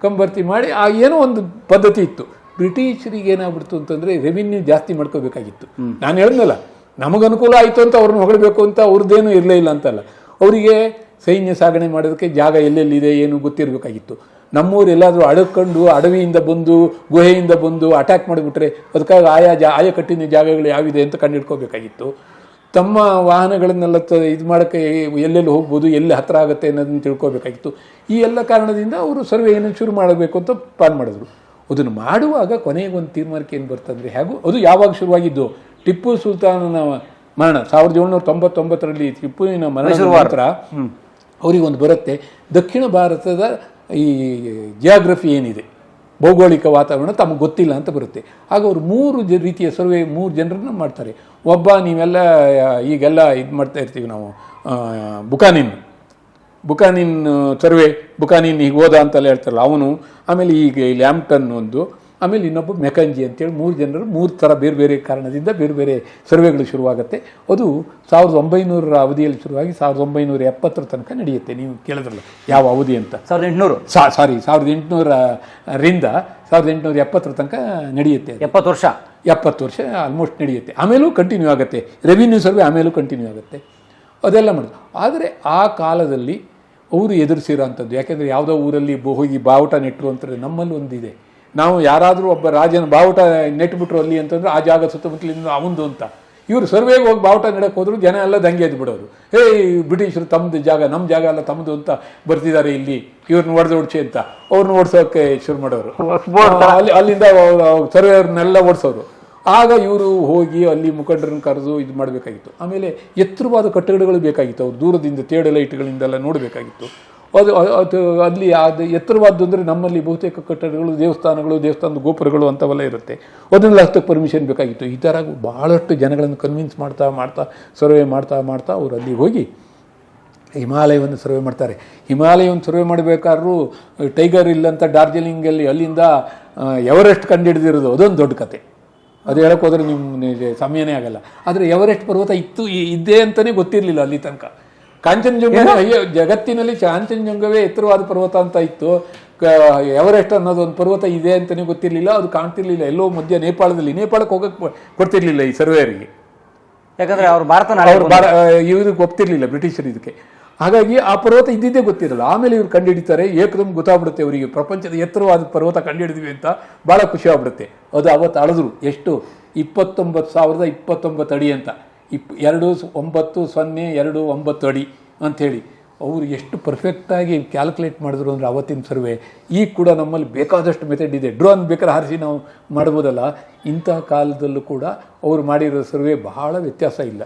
ಕಂಬರ್ತಿ ಬರ್ತಿ ಮಾಡಿ ಆ ಏನೋ ಒಂದು ಪದ್ಧತಿ ಇತ್ತು. ಬ್ರಿಟಿಷರಿಗೆ ಏನಾಗ್ಬಿಡ್ತು ಅಂತಂದರೆ ರೆವಿನ್ಯೂ ಜಾಸ್ತಿ ಮಾಡ್ಕೋಬೇಕಾಗಿತ್ತು. ನಾನು ಹೇಳಿದ್ನಲ್ಲ ನಮಗೆ ಅನುಕೂಲ ಆಯಿತು ಅಂತ ಅವ್ರನ್ನ ಹೊಗಳಬೇಕು ಅಂತ ಅವ್ರದ್ದೇನು ಇರಲೇ ಇಲ್ಲ ಅಂತಲ್ಲ. ಅವರಿಗೆ ಸೈನ್ಯ ಸಾಗಣೆ ಮಾಡೋದಕ್ಕೆ ಜಾಗ ಎಲ್ಲೆಲ್ಲಿದೆ ಏನು ಗೊತ್ತಿರಬೇಕಾಗಿತ್ತು. ನಮ್ಮೂರು ಎಲ್ಲಾದರೂ ಅಡಕೊಂಡು ಅಡವಿಯಿಂದ ಬಂದು, ಗುಹೆಯಿಂದ ಬಂದು ಅಟ್ಯಾಕ್ ಮಾಡಿಬಿಟ್ರೆ ಅದಕ್ಕಾಗಿ ಆಯಾ ಜಾ ಆಯಕಟ್ಟಿನ ಜಾಗಗಳು ಯಾವಿದೆ ಅಂತ ಕಂಡುಹಿಡ್ಕೋಬೇಕಾಗಿತ್ತು ತಮ್ಮ ವಾಹನಗಳನ್ನೆಲ್ಲ ತ, ಇದು ಮಾಡೋಕ್ಕೆ ಎಲ್ಲೆಲ್ಲಿ ಹೋಗ್ಬೋದು, ಎಲ್ಲಿ ಹತ್ರ ಆಗುತ್ತೆ ಅನ್ನೋದನ್ನು ತಿಳ್ಕೊಬೇಕಾಗಿತ್ತು. ಈ ಎಲ್ಲ ಕಾರಣದಿಂದ ಅವರು ಸರ್ವೆಯನ್ನು ಶುರು ಮಾಡಬೇಕು ಅಂತ ಪ್ಲಾನ್ ಮಾಡಿದ್ರು. ಅದನ್ನು ಮಾಡುವಾಗ ಕೊನೆಗೆ ಒಂದು ತೀರ್ಮಾನಕ್ಕೆ ಏನು ಬರ್ತಂದ್ರೆ, ಹೇಗೂ, ಅದು ಯಾವಾಗ ಶುರುವಾಗಿದ್ದು? ಟಿಪ್ಪು ಸುಲ್ತಾನನ ಮರಣ ಸಾವಿರದ ಏಳ್ನೂರ ತೊಂಬತ್ತೊಂಬತ್ತರಲ್ಲಿ ಟಿಪ್ಪುವಿನ ಮರಣ ನಂತರ ಅವರಿಗೊಂದು ಬರುತ್ತೆ. ದಕ್ಷಿಣ ಭಾರತದ ಈ ಜಿಯಾಗ್ರಫಿ ಏನಿದೆ? ಭೌಗೋಳಿಕ ವಾತಾವರಣ ತಮಗೆ ಗೊತ್ತಿಲ್ಲ ಅಂತ ಬರುತ್ತೆ. ಆಗ ಅವರು ಮೂರು ಜ ರೀತಿಯ ಸರ್ವೆ ಮೂರು ಜನರನ್ನ ಮಾಡ್ತಾರೆ. ಒಬ್ಬ ನೀವೆಲ್ಲ ಈಗೆಲ್ಲ ಇದು ಮಾಡ್ತಾ ಇರ್ತೀವಿ ನಾವು ಬುಕಾನಿನ್. ಬುಕಾನಿನ್ ಸರ್ವೆ ಬುಕಾನಿನ್ ಈಗ ಹೋದ ಅಂತೆಲ್ಲ ಹೇಳ್ತಾರಲ್ಲ ಅವನು. ಆಮೇಲೆ ಈಗ ಈ ಲ್ಯಾಂಪ್ಟನ್ ಒಂದು ಆಮೇಲೆ ಇನ್ನೊಬ್ಬ ಮೆಕಂಜಿ ಅಂತೇಳಿ ಮೂರು ಜನರು ಮೂರು ಥರ ಬೇರೆ ಬೇರೆ ಕಾರಣದಿಂದ ಬೇರೆ ಬೇರೆ ಸರ್ವೆಗಳು ಶುರುವಾಗುತ್ತೆ. ಅದು ಸಾವಿರದ ಒಂಬೈನೂರರ ಅವಧಿಯಲ್ಲಿ ಶುರುವಾಗಿ ಸಾವಿರದ ಒಂಬೈನೂರ ಎಪ್ಪತ್ತರ ತನಕ ನಡೆಯುತ್ತೆ. ನೀವು ಕೇಳಿದ್ರಲ್ಲ ಯಾವ ಅವಧಿ ಅಂತ. ಸಾವಿರದ ಎಂಟುನೂರು. ಸಾ ಸಾರಿ ಸಾವಿರದ ಎಂಟುನೂರರಿಂದ ಸಾವಿರದ ಎಂಟುನೂರ ಎಪ್ಪತ್ತರ ತನಕ ನಡೆಯುತ್ತೆ. ಎಪ್ಪತ್ತು ವರ್ಷ. ಎಪ್ಪತ್ತು ವರ್ಷ ಆಲ್ಮೋಸ್ಟ್ ನಡೆಯುತ್ತೆ. ಆಮೇಲೂ ಕಂಟಿನ್ಯೂ ಆಗುತ್ತೆ. ರೆವಿನ್ಯೂ ಸರ್ವೆ ಆಮೇಲೂ ಕಂಟಿನ್ಯೂ ಆಗುತ್ತೆ. ಅದೆಲ್ಲ ಮಾಡೋದು. ಆದರೆ ಆ ಕಾಲದಲ್ಲಿ ಅವರು ಎದುರಿಸಿರೋ ಅಂಥದ್ದು ಯಾಕೆಂದರೆ ಯಾವುದೋ ಊರಲ್ಲಿ ಹೋಗಿ ಬಾವುಟ ನೆಟ್ಟರು ಅಂತಾರೆ ನಮ್ಮಲ್ಲಿ ಒಂದಿದೆ. ನಾವು ಯಾರಾದರೂ ಒಬ್ಬ ರಾಜನ ಬಾವುಟ ನೆಟ್ಬಿಟ್ರು ಅಲ್ಲಿ ಅಂತಂದ್ರೆ ಆ ಜಾಗ ಸುತ್ತಮುತ್ತಲಿಂದ ಅವಂದು ಅಂತ. ಇವರು ಸರ್ವೇಗೆ ಹೋಗಿ ಬಾವುಟ ನೆಡಕ್ಕೆ ಹೋದ್ರು ಜನ ಎಲ್ಲ ದಂಗೆ ಎದ್ದು ಬಿಡೋರು. ಹೇ ಬ್ರಿಟಿಷರು ತಮ್ಮದು ಜಾಗ ನಮ್ಮ ಜಾಗ ಎಲ್ಲ ತಮ್ಮದು ಅಂತ ಬರ್ತಿದ್ದಾರೆ ಇಲ್ಲಿ. ಇವ್ರನ್ನ ಹೊಡೆದು ಓಡಿಸಿ ಅಂತ. ಅವ್ರನ್ನ ಓಡಿಸೋಕೆ ಶುರು ಮಾಡೋರು. ಅಲ್ಲಿ ಅಲ್ಲಿಂದ ಸರ್ವೇರ್ನೆಲ್ಲ ಓಡಿಸೋರು. ಆಗ ಇವರು ಹೋಗಿ ಅಲ್ಲಿ ಮುಖಂಡರನ್ನು ಕರೆದು ಇದು ಮಾಡಬೇಕಾಗಿತ್ತು. ಆಮೇಲೆ ಎತ್ತರವಾದ ಕಟ್ಟಡಗಳು ಬೇಕಾಗಿತ್ತು. ಅವ್ರು ದೂರದಿಂದ ತೇಡ ಲೈಟ್ಗಳಿಂದೆಲ್ಲ ನೋಡಬೇಕಾಗಿತ್ತು. ಅದು ಅದು, ಅಲ್ಲಿ ಅದು ಎತ್ತರವಾದ್ದು ಅಂದರೆ ನಮ್ಮಲ್ಲಿ ಬಹುತೇಕ ಕಟ್ಟಡಗಳು, ದೇವಸ್ಥಾನಗಳು, ದೇವಸ್ಥಾನದ ಗೋಪುರಗಳು ಅಂಥವೆಲ್ಲ ಇರುತ್ತೆ. ಅದನ್ನೆಲ್ಲ ಹತ್ತಕ್ಕೆ ಪರ್ಮಿಷನ್ ಬೇಕಾಗಿತ್ತು. ಈ ಥರ ಭಾಳಷ್ಟು ಜನಗಳನ್ನು ಕನ್ವಿನ್ಸ್ ಮಾಡ್ತಾ ಮಾಡ್ತಾ ಸರ್ವೆ ಮಾಡ್ತಾ ಮಾಡ್ತಾ ಅವರು ಅಲ್ಲಿ ಹೋಗಿ ಹಿಮಾಲಯವನ್ನು ಸರ್ವೆ ಮಾಡ್ತಾರೆ. ಹಿಮಾಲಯವನ್ನು ಸರ್ವೆ ಮಾಡಬೇಕಾದ್ರೂ, ಟೈಗರ್ ಇಲ್ಲಂಥ ಅಂತ ಡಾರ್ಜಿಲಿಂಗಲ್ಲಿ ಅಲ್ಲಿಂದ ಎವರೆಸ್ಟ್ ಕಂಡು ಹಿಡಿದಿರೋದು ಅದೊಂದು ದೊಡ್ಡ ಕತೆ. ಅದು ಹೇಳಕ್ಕೆ ಹೋದ್ರೆ ನಿಮ್ಮ ಸಮಯನೇ ಆಗಲ್ಲ. ಆದರೆ ಎವರೆಸ್ಟ್ ಪರ್ವತ ಇತ್ತು ಇದ್ದೇ ಅಂತಲೇ ಗೊತ್ತಿರಲಿಲ್ಲ ಅಲ್ಲಿ ತನಕ. ಕಾಂಚನಜಂಗ ಅಯ್ಯೋ ಜಗತ್ತಿನಲ್ಲಿ ಕಾಂಚನಜುಂಗವೇ ಎತ್ತರವಾದ ಪರ್ವತ ಅಂತ ಇತ್ತು. ಎವರೆಸ್ಟ್ ಅನ್ನೋದು ಒಂದು ಪರ್ವತ ಇದೆ ಅಂತಲೇ ಗೊತ್ತಿರಲಿಲ್ಲ ಅದು ಕಾಣ್ತಿರ್ಲಿಲ್ಲ. ಎಲ್ಲೋ ಮಧ್ಯ ನೇಪಾಳದಲ್ಲಿ. ನೇಪಾಳಕ್ಕೆ ಹೋಗಕ್ಕೆ ಕೊಡ್ತಿರ್ಲಿಲ್ಲ ಈ ಸರ್ವೇಯರಿಗೆ. ಯಾಕಂದ್ರೆ ಅವ್ರು ಭಾರತ ಇವ್ರಿಗೆ ಒಪ್ತಿರ್ಲಿಲ್ಲ ಬ್ರಿಟಿಷರು ಇದಕ್ಕೆ. ಹಾಗಾಗಿ ಆ ಪರ್ವತ ಇದ್ದಿದ್ದೇ ಗೊತ್ತಿರಲ್ಲ. ಆಮೇಲೆ ಇವ್ರು ಕಂಡುಹಿಡಿತಾರೆ ಏಕದಮ್ ಗೊತ್ತಾಗ್ಬಿಡುತ್ತೆ ಅವರಿಗೆ. ಪ್ರಪಂಚದ ಎತ್ತರವಾದ ಪರ್ವತ ಕಂಡುಹಿಡಿದ್ವಿ ಅಂತ ಭಾಳ ಖುಷಿ ಆಗ್ಬಿಡುತ್ತೆ. ಅದು ಅವತ್ತು ಅಳದ್ರು. ಎಷ್ಟು? ಇಪ್ಪತ್ತೊಂಬತ್ತು ಸಾವಿರದ ಇಪ್ಪತ್ತೊಂಬತ್ತು ಅಡಿ ಅಂತ. ಇಪ್ ಎರಡು ಒಂಬತ್ತು ಸೊನ್ನೆ ಎರಡು ಒಂಬತ್ತು ಅಡಿ ಅಂಥೇಳಿ. ಅವರು ಎಷ್ಟು ಪರ್ಫೆಕ್ಟಾಗಿ ಕ್ಯಾಲ್ಕುಲೇಟ್ ಮಾಡಿದ್ರು ಅಂದರೆ ಅವತ್ತಿನ ಸರ್ವೆ. ಈಗ ಕೂಡ ನಮ್ಮಲ್ಲಿ ಬೇಕಾದಷ್ಟು ಮೆಥಡ್ ಇದೆ. ಡ್ರೋನ್ ಬೇಕಾದ್ರೆ ಹಾರಿಸಿ ನಾವು ಮಾಡ್ಬೋದಲ್ಲ. ಇಂಥ ಕಾಲದಲ್ಲೂ ಕೂಡ ಅವರು ಮಾಡಿರೋ ಸರ್ವೆ ಬಹಳ ವ್ಯತ್ಯಾಸ ಇಲ್ಲ.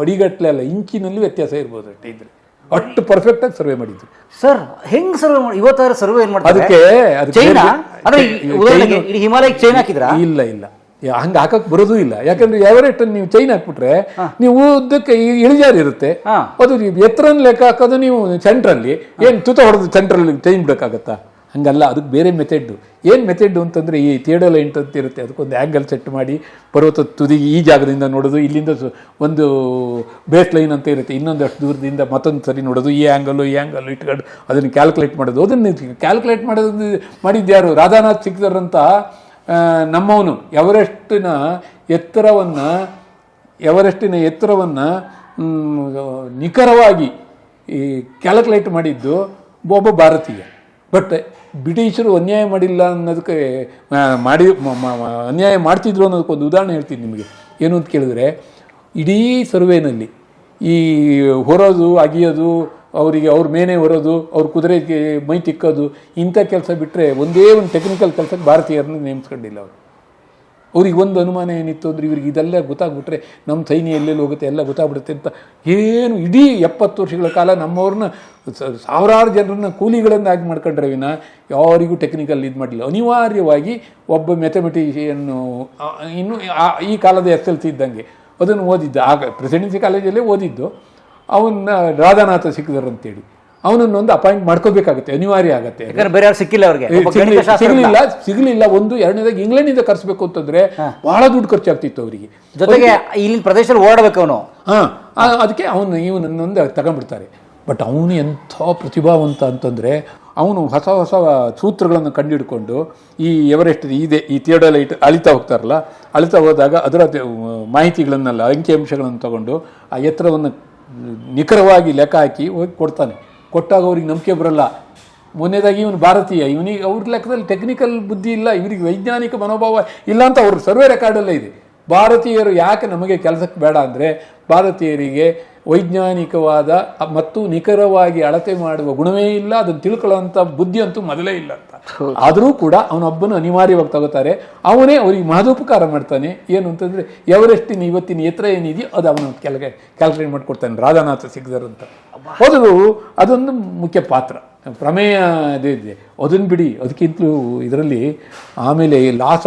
ಅಡಿಗಟ್ಟಲೆ ಅಲ್ಲ ಇಂಚಿನಲ್ಲಿ ವ್ಯತ್ಯಾಸ ಇರ್ಬೋದು ಅಷ್ಟೇ ಇದ್ರೆ. ಅಷ್ಟು ಪರ್ಫೆಕ್ಟಾಗಿ ಸರ್ವೆ ಮಾಡಿದ್ರು. ಸರ್ ಹೆಂಗ್ ಸರ್ವೆ ಮಾಡಿ ಇವತ್ತಾದ್ರೆ ಸರ್ವೆ ಏನು ಮಾಡ್ತಾರೆ? ಅದಕ್ಕೆ ಚೈನಾ ಅಂದ್ರೆ ಉದಾಹರಣೆಗೆ ಇಡೀ ಹಿಮಾಲಯಕ್ಕೆ ಚೈನ್ ಹಾಕಿದ್ರಾ? ಇಲ್ಲ ಇಲ್ಲ. ಹಂಗೆ ಹಾಕಕ್ ಬರೋದು ಇಲ್ಲ. ಯಾಕಂದ್ರೆ ಎವರೆಟ್ ನೀವು ಚೈನ್ ಹಾಕ್ಬಿಟ್ರೆ ನೀವು ಉದ್ದಕ್ಕೆ ಇಳಿಜಾರು ಇರುತ್ತೆ. ಅದು ನೀವು ಎತ್ತರನ ಲೆಕ್ಕ ಹಾಕೋದು ನೀವು ಸೆಂಟ್ರಲ್ಲಿ ಏನ್ ತುತ ಹೊಡೆದು ಸೆಂಟ್ರಲ್ಲಿ ಚೈನ್ ಬಿಡಕ್ಕಾಗತ್ತಾ? ಹಂಗಲ್ಲ ಅದಕ್ಕೆ ಬೇರೆ ಮೆಥಡ್ ಏನು ಮೆಥೆಡ್ಡು ಅಂತಂದ್ರೆ ಈ ಥಿಯೇಡೋ ಲೈನ್ ಅಂತ ಇರುತ್ತೆ. ಅದಕ್ಕೊಂದು ಆ್ಯಂಗಲ್ ಸೆಟ್ ಮಾಡಿ ಪರ್ವತದ ತುದಿಗೆ ಈ ಜಾಗದಿಂದ ನೋಡೋದು ಇಲ್ಲಿಂದ ಒಂದು ಬೇಸ್ ಲೈನ್ ಅಂತ ಇರುತ್ತೆ. ಇನ್ನೊಂದಷ್ಟು ದೂರದಿಂದ ಮತ್ತೊಂದು ಸರಿ ನೋಡೋದು ಈ ಆ್ಯಂಗಲ್ಲು ಈ ಆ್ಯಂಗಲ್ ಇಟ್ಕೊಂಡು ಅದನ್ನು ಕ್ಯಾಲ್ಕುಲೇಟ್ ಮಾಡೋದು. ಅದನ್ನು ಕ್ಯಾಲ್ಕುಲೇಟ್ ಮಾಡೋದು ಮಾಡಿದ್ಯಾರು ರಾಧಾನಾಥ್ ಸಿಕ್ತಾರಂತ ನಮ್ಮವನು ಎವರೆಸ್ಟಿನ ಎತ್ತರವನ್ನು ಎವರೆಸ್ಟಿನ ಎತ್ತರವನ್ನು ನಿಖರವಾಗಿ ಈ ಕ್ಯಾಲ್ಕುಲೇಟ್ ಮಾಡಿದ್ದು ಒಬ್ಬ ಭಾರತೀಯ. ಬಟ್ ಬ್ರಿಟಿಷರು ಅನ್ಯಾಯ ಮಾಡಿಲ್ಲ ಅನ್ನೋದಕ್ಕೆ ಮಾಡಿ ಅನ್ಯಾಯ ಮಾಡ್ತಿದ್ರು ಅನ್ನೋದಕ್ಕೊಂದು ಉದಾಹರಣೆ ಹೇಳ್ತೀನಿ ನಿಮಗೆ. ಏನು ಅಂತ ಕೇಳಿದ್ರೆ, ಇಡೀ ಸರ್ವೇನಲ್ಲಿ ಈ ಹೊರೋದು, ಅಗಿಯೋದು ಅವರಿಗೆ ಅವ್ರ ಮೇನೆ ಬರೋದು ಅವ್ರ ಕುದುರೆಗೆ ಮೈ ತಿಕ್ಕೋದು, ಇಂಥ ಕೆಲಸ ಬಿಟ್ಟರೆ ಒಂದೇ ಒಂದು ಟೆಕ್ನಿಕಲ್ ಕೆಲಸಕ್ಕೆ ಭಾರತೀಯರನ್ನು ನೇಮಿಸ್ಕೊಂಡಿಲ್ಲ ಅವರು. ಅವ್ರಿಗೆ ಒಂದು ಅನುಮಾನ ಏನಿತ್ತು ಅಂದರೆ ಇವ್ರಿಗೆ ಇದೆಲ್ಲ ಗೊತ್ತಾಗ್ಬಿಟ್ರೆ ನಮ್ಮ ಸೈನ್ಯ ಎಲ್ಲೆಲ್ಲಿ ಹೋಗುತ್ತೆ, ಎಲ್ಲ ಗೊತ್ತಾಗ್ಬಿಡುತ್ತೆ ಅಂತ ಏನು ಇಡೀ ಎಪ್ಪತ್ತು ವರ್ಷಗಳ ಕಾಲ ನಮ್ಮವ್ರನ್ನ ಸಾವಿರಾರು ಜನರನ್ನ ಕೂಲಿಗಳನ್ನಾಗಿ ಮಾಡ್ಕೊಂಡ್ರೆ ವಿನ ಯಾರಿಗೂ ಟೆಕ್ನಿಕಲ್ ಇದು ಮಾಡಲಿಲ್ಲ. ಅನಿವಾರ್ಯವಾಗಿ ಒಬ್ಬ ಮೆಥಮೆಟಿಷಿಯನ್ನು ಇನ್ನೂ ಈ ಕಾಲದ ಎಸ್ ಎಲ್ ಸಿ ಇದ್ದಂಗೆ. ಅದನ್ನು ಓದಿದ್ದು. ಆಗ ಪ್ರೆಸಿಡೆನ್ಸಿ ಕಾಲೇಜಲ್ಲೇ ಓದಿದ್ದು. ಅವನ್ನ ರಾಧಾನಾಥ ಸಿಕ್ಕಿದರು ಅಂತೇಳಿ ಅವನನ್ನೊಂದು ಅಪಾಯಿಂಟ್ ಮಾಡ್ಕೋಬೇಕಾಗುತ್ತೆ ಅನಿವಾರ್ಯ ಆಗುತ್ತೆ. ಸಿಕ್ಕಿಲ್ಲ ಅವ್ರಿಗೆ. ಸಿಗಲಿಲ್ಲ ಸಿಗಲಿಲ್ಲ ಒಂದು ಎರಡನೇದಾಗಿ ಇಂಗ್ಲೆಂಡಿಂದ ಕರ್ಸ್ಬೇಕು ಅಂತಂದ್ರೆ ಬಹಳ ದುಡ್ಡು ಖರ್ಚಾಗ್ತಿತ್ತು ಅವರಿಗೆ. ಜೊತೆಗೆ ಇಲ್ಲಿನ ಪ್ರದೇಶದಲ್ಲಿ ಓಡಬೇಕು ಅವನು. ಹಾ ಅದಕ್ಕೆ ಅವನು ಇವನನ್ನೊಂದು ತಗೊಂಡ್ಬಿಡ್ತಾರೆ. ಬಟ್ ಅವನು ಎಂಥ ಪ್ರತಿಭಾವಂತ ಅಂತಂದರೆ ಅವನು ಹೊಸ ಹೊಸ ಸೂತ್ರಗಳನ್ನು ಕಂಡುಹಿಡ್ಕೊಂಡು ಈ ಎವರೆಸ್ಟ್ ಇದೆ ಈ ಥಿಯೋಡಲೈಟ್ ಅಳಿತಾ ಹೋಗ್ತಾರಲ್ಲ ಅಳಿತಾ ಹೋದಾಗ ಅದರ ಮಾಹಿತಿಗಳನ್ನೆಲ್ಲ ಮಾಹಿತಿಗಳನ್ನೆಲ್ಲ ಅಂಕಿಅಂಶಗಳನ್ನು ತಗೊಂಡು ಆ ಎತ್ತರವನ್ನು ನಿಖರವಾಗಿ ಲೆಕ್ಕ ಹಾಕಿ ಹೋಗಿ ಕೊಡ್ತಾನೆ. ಕೊಟ್ಟಾಗ ಅವ್ರಿಗೆ ನಂಬಿಕೆ ಬರಲ್ಲ. ಮೊನ್ನೆದಾಗಿ ಇವನು ಭಾರತೀಯ, ಇವನಿಗೆ ಅವ್ರ ಲೆಕ್ಕದಲ್ಲಿ ಟೆಕ್ನಿಕಲ್ ಬುದ್ಧಿ ಇಲ್ಲ, ಇವರಿಗೆ ವೈಜ್ಞಾನಿಕ ಮನೋಭಾವ ಇಲ್ಲ ಅಂತ ಅವ್ರ ಸರ್ವೆ ರೆಕಾರ್ಡಲ್ಲೇ ಇದೆ. ಭಾರತೀಯರು ಯಾಕೆ ನಮಗೆ ಕೆಲಸಕ್ಕೆ ಬೇಡ ಅಂದರೆ ಭಾರತೀಯರಿಗೆ ವೈಜ್ಞಾನಿಕವಾದ ಮತ್ತು ನಿಖರವಾಗಿ ಅಳತೆ ಮಾಡುವ ಗುಣವೇ ಇಲ್ಲ ಅದನ್ನು ತಿಳ್ಕೊಳ್ಳೋಂಥ ಬುದ್ಧಿ ಅಂತೂ ಮೊದಲೇ ಇಲ್ಲ ಅಂತ. ಆದರೂ ಕೂಡ ಅವನೊಬ್ಬನು ಅನಿವಾರ್ಯವಾಗಿ ತಗೋತಾರೆ. ಅವನೇ ಅವರಿಗೆ ಮಹದೋಪಕಾರ ಮಾಡ್ತಾನೆ. ಏನು ಅಂತಂದರೆ ಎವರೆಸ್ಟಿನ ಇವತ್ತಿನ ಎತ್ತರ ಏನಿದೆಯೋ ಅದು ಅವನು ಕೆಳಗೆ ಕ್ಯಾಲ್ಕುಲೇಟ್ ಮಾಡಿಕೊಡ್ತಾನೆ ರಾಧಾನಾಥ ಸಿಗ್ದರ್ ಅಂತ. ಹೌದು ಅದೊಂದು ಮುಖ್ಯ ಪಾತ್ರ. ಪ್ರಮೇಯ ಅದೇ ಇದೆ. ಅದನ್ನು ಬಿಡಿ ಅದಕ್ಕಿಂತಲೂ ಇದರಲ್ಲಿ ಆಮೇಲೆ ಲಾಸ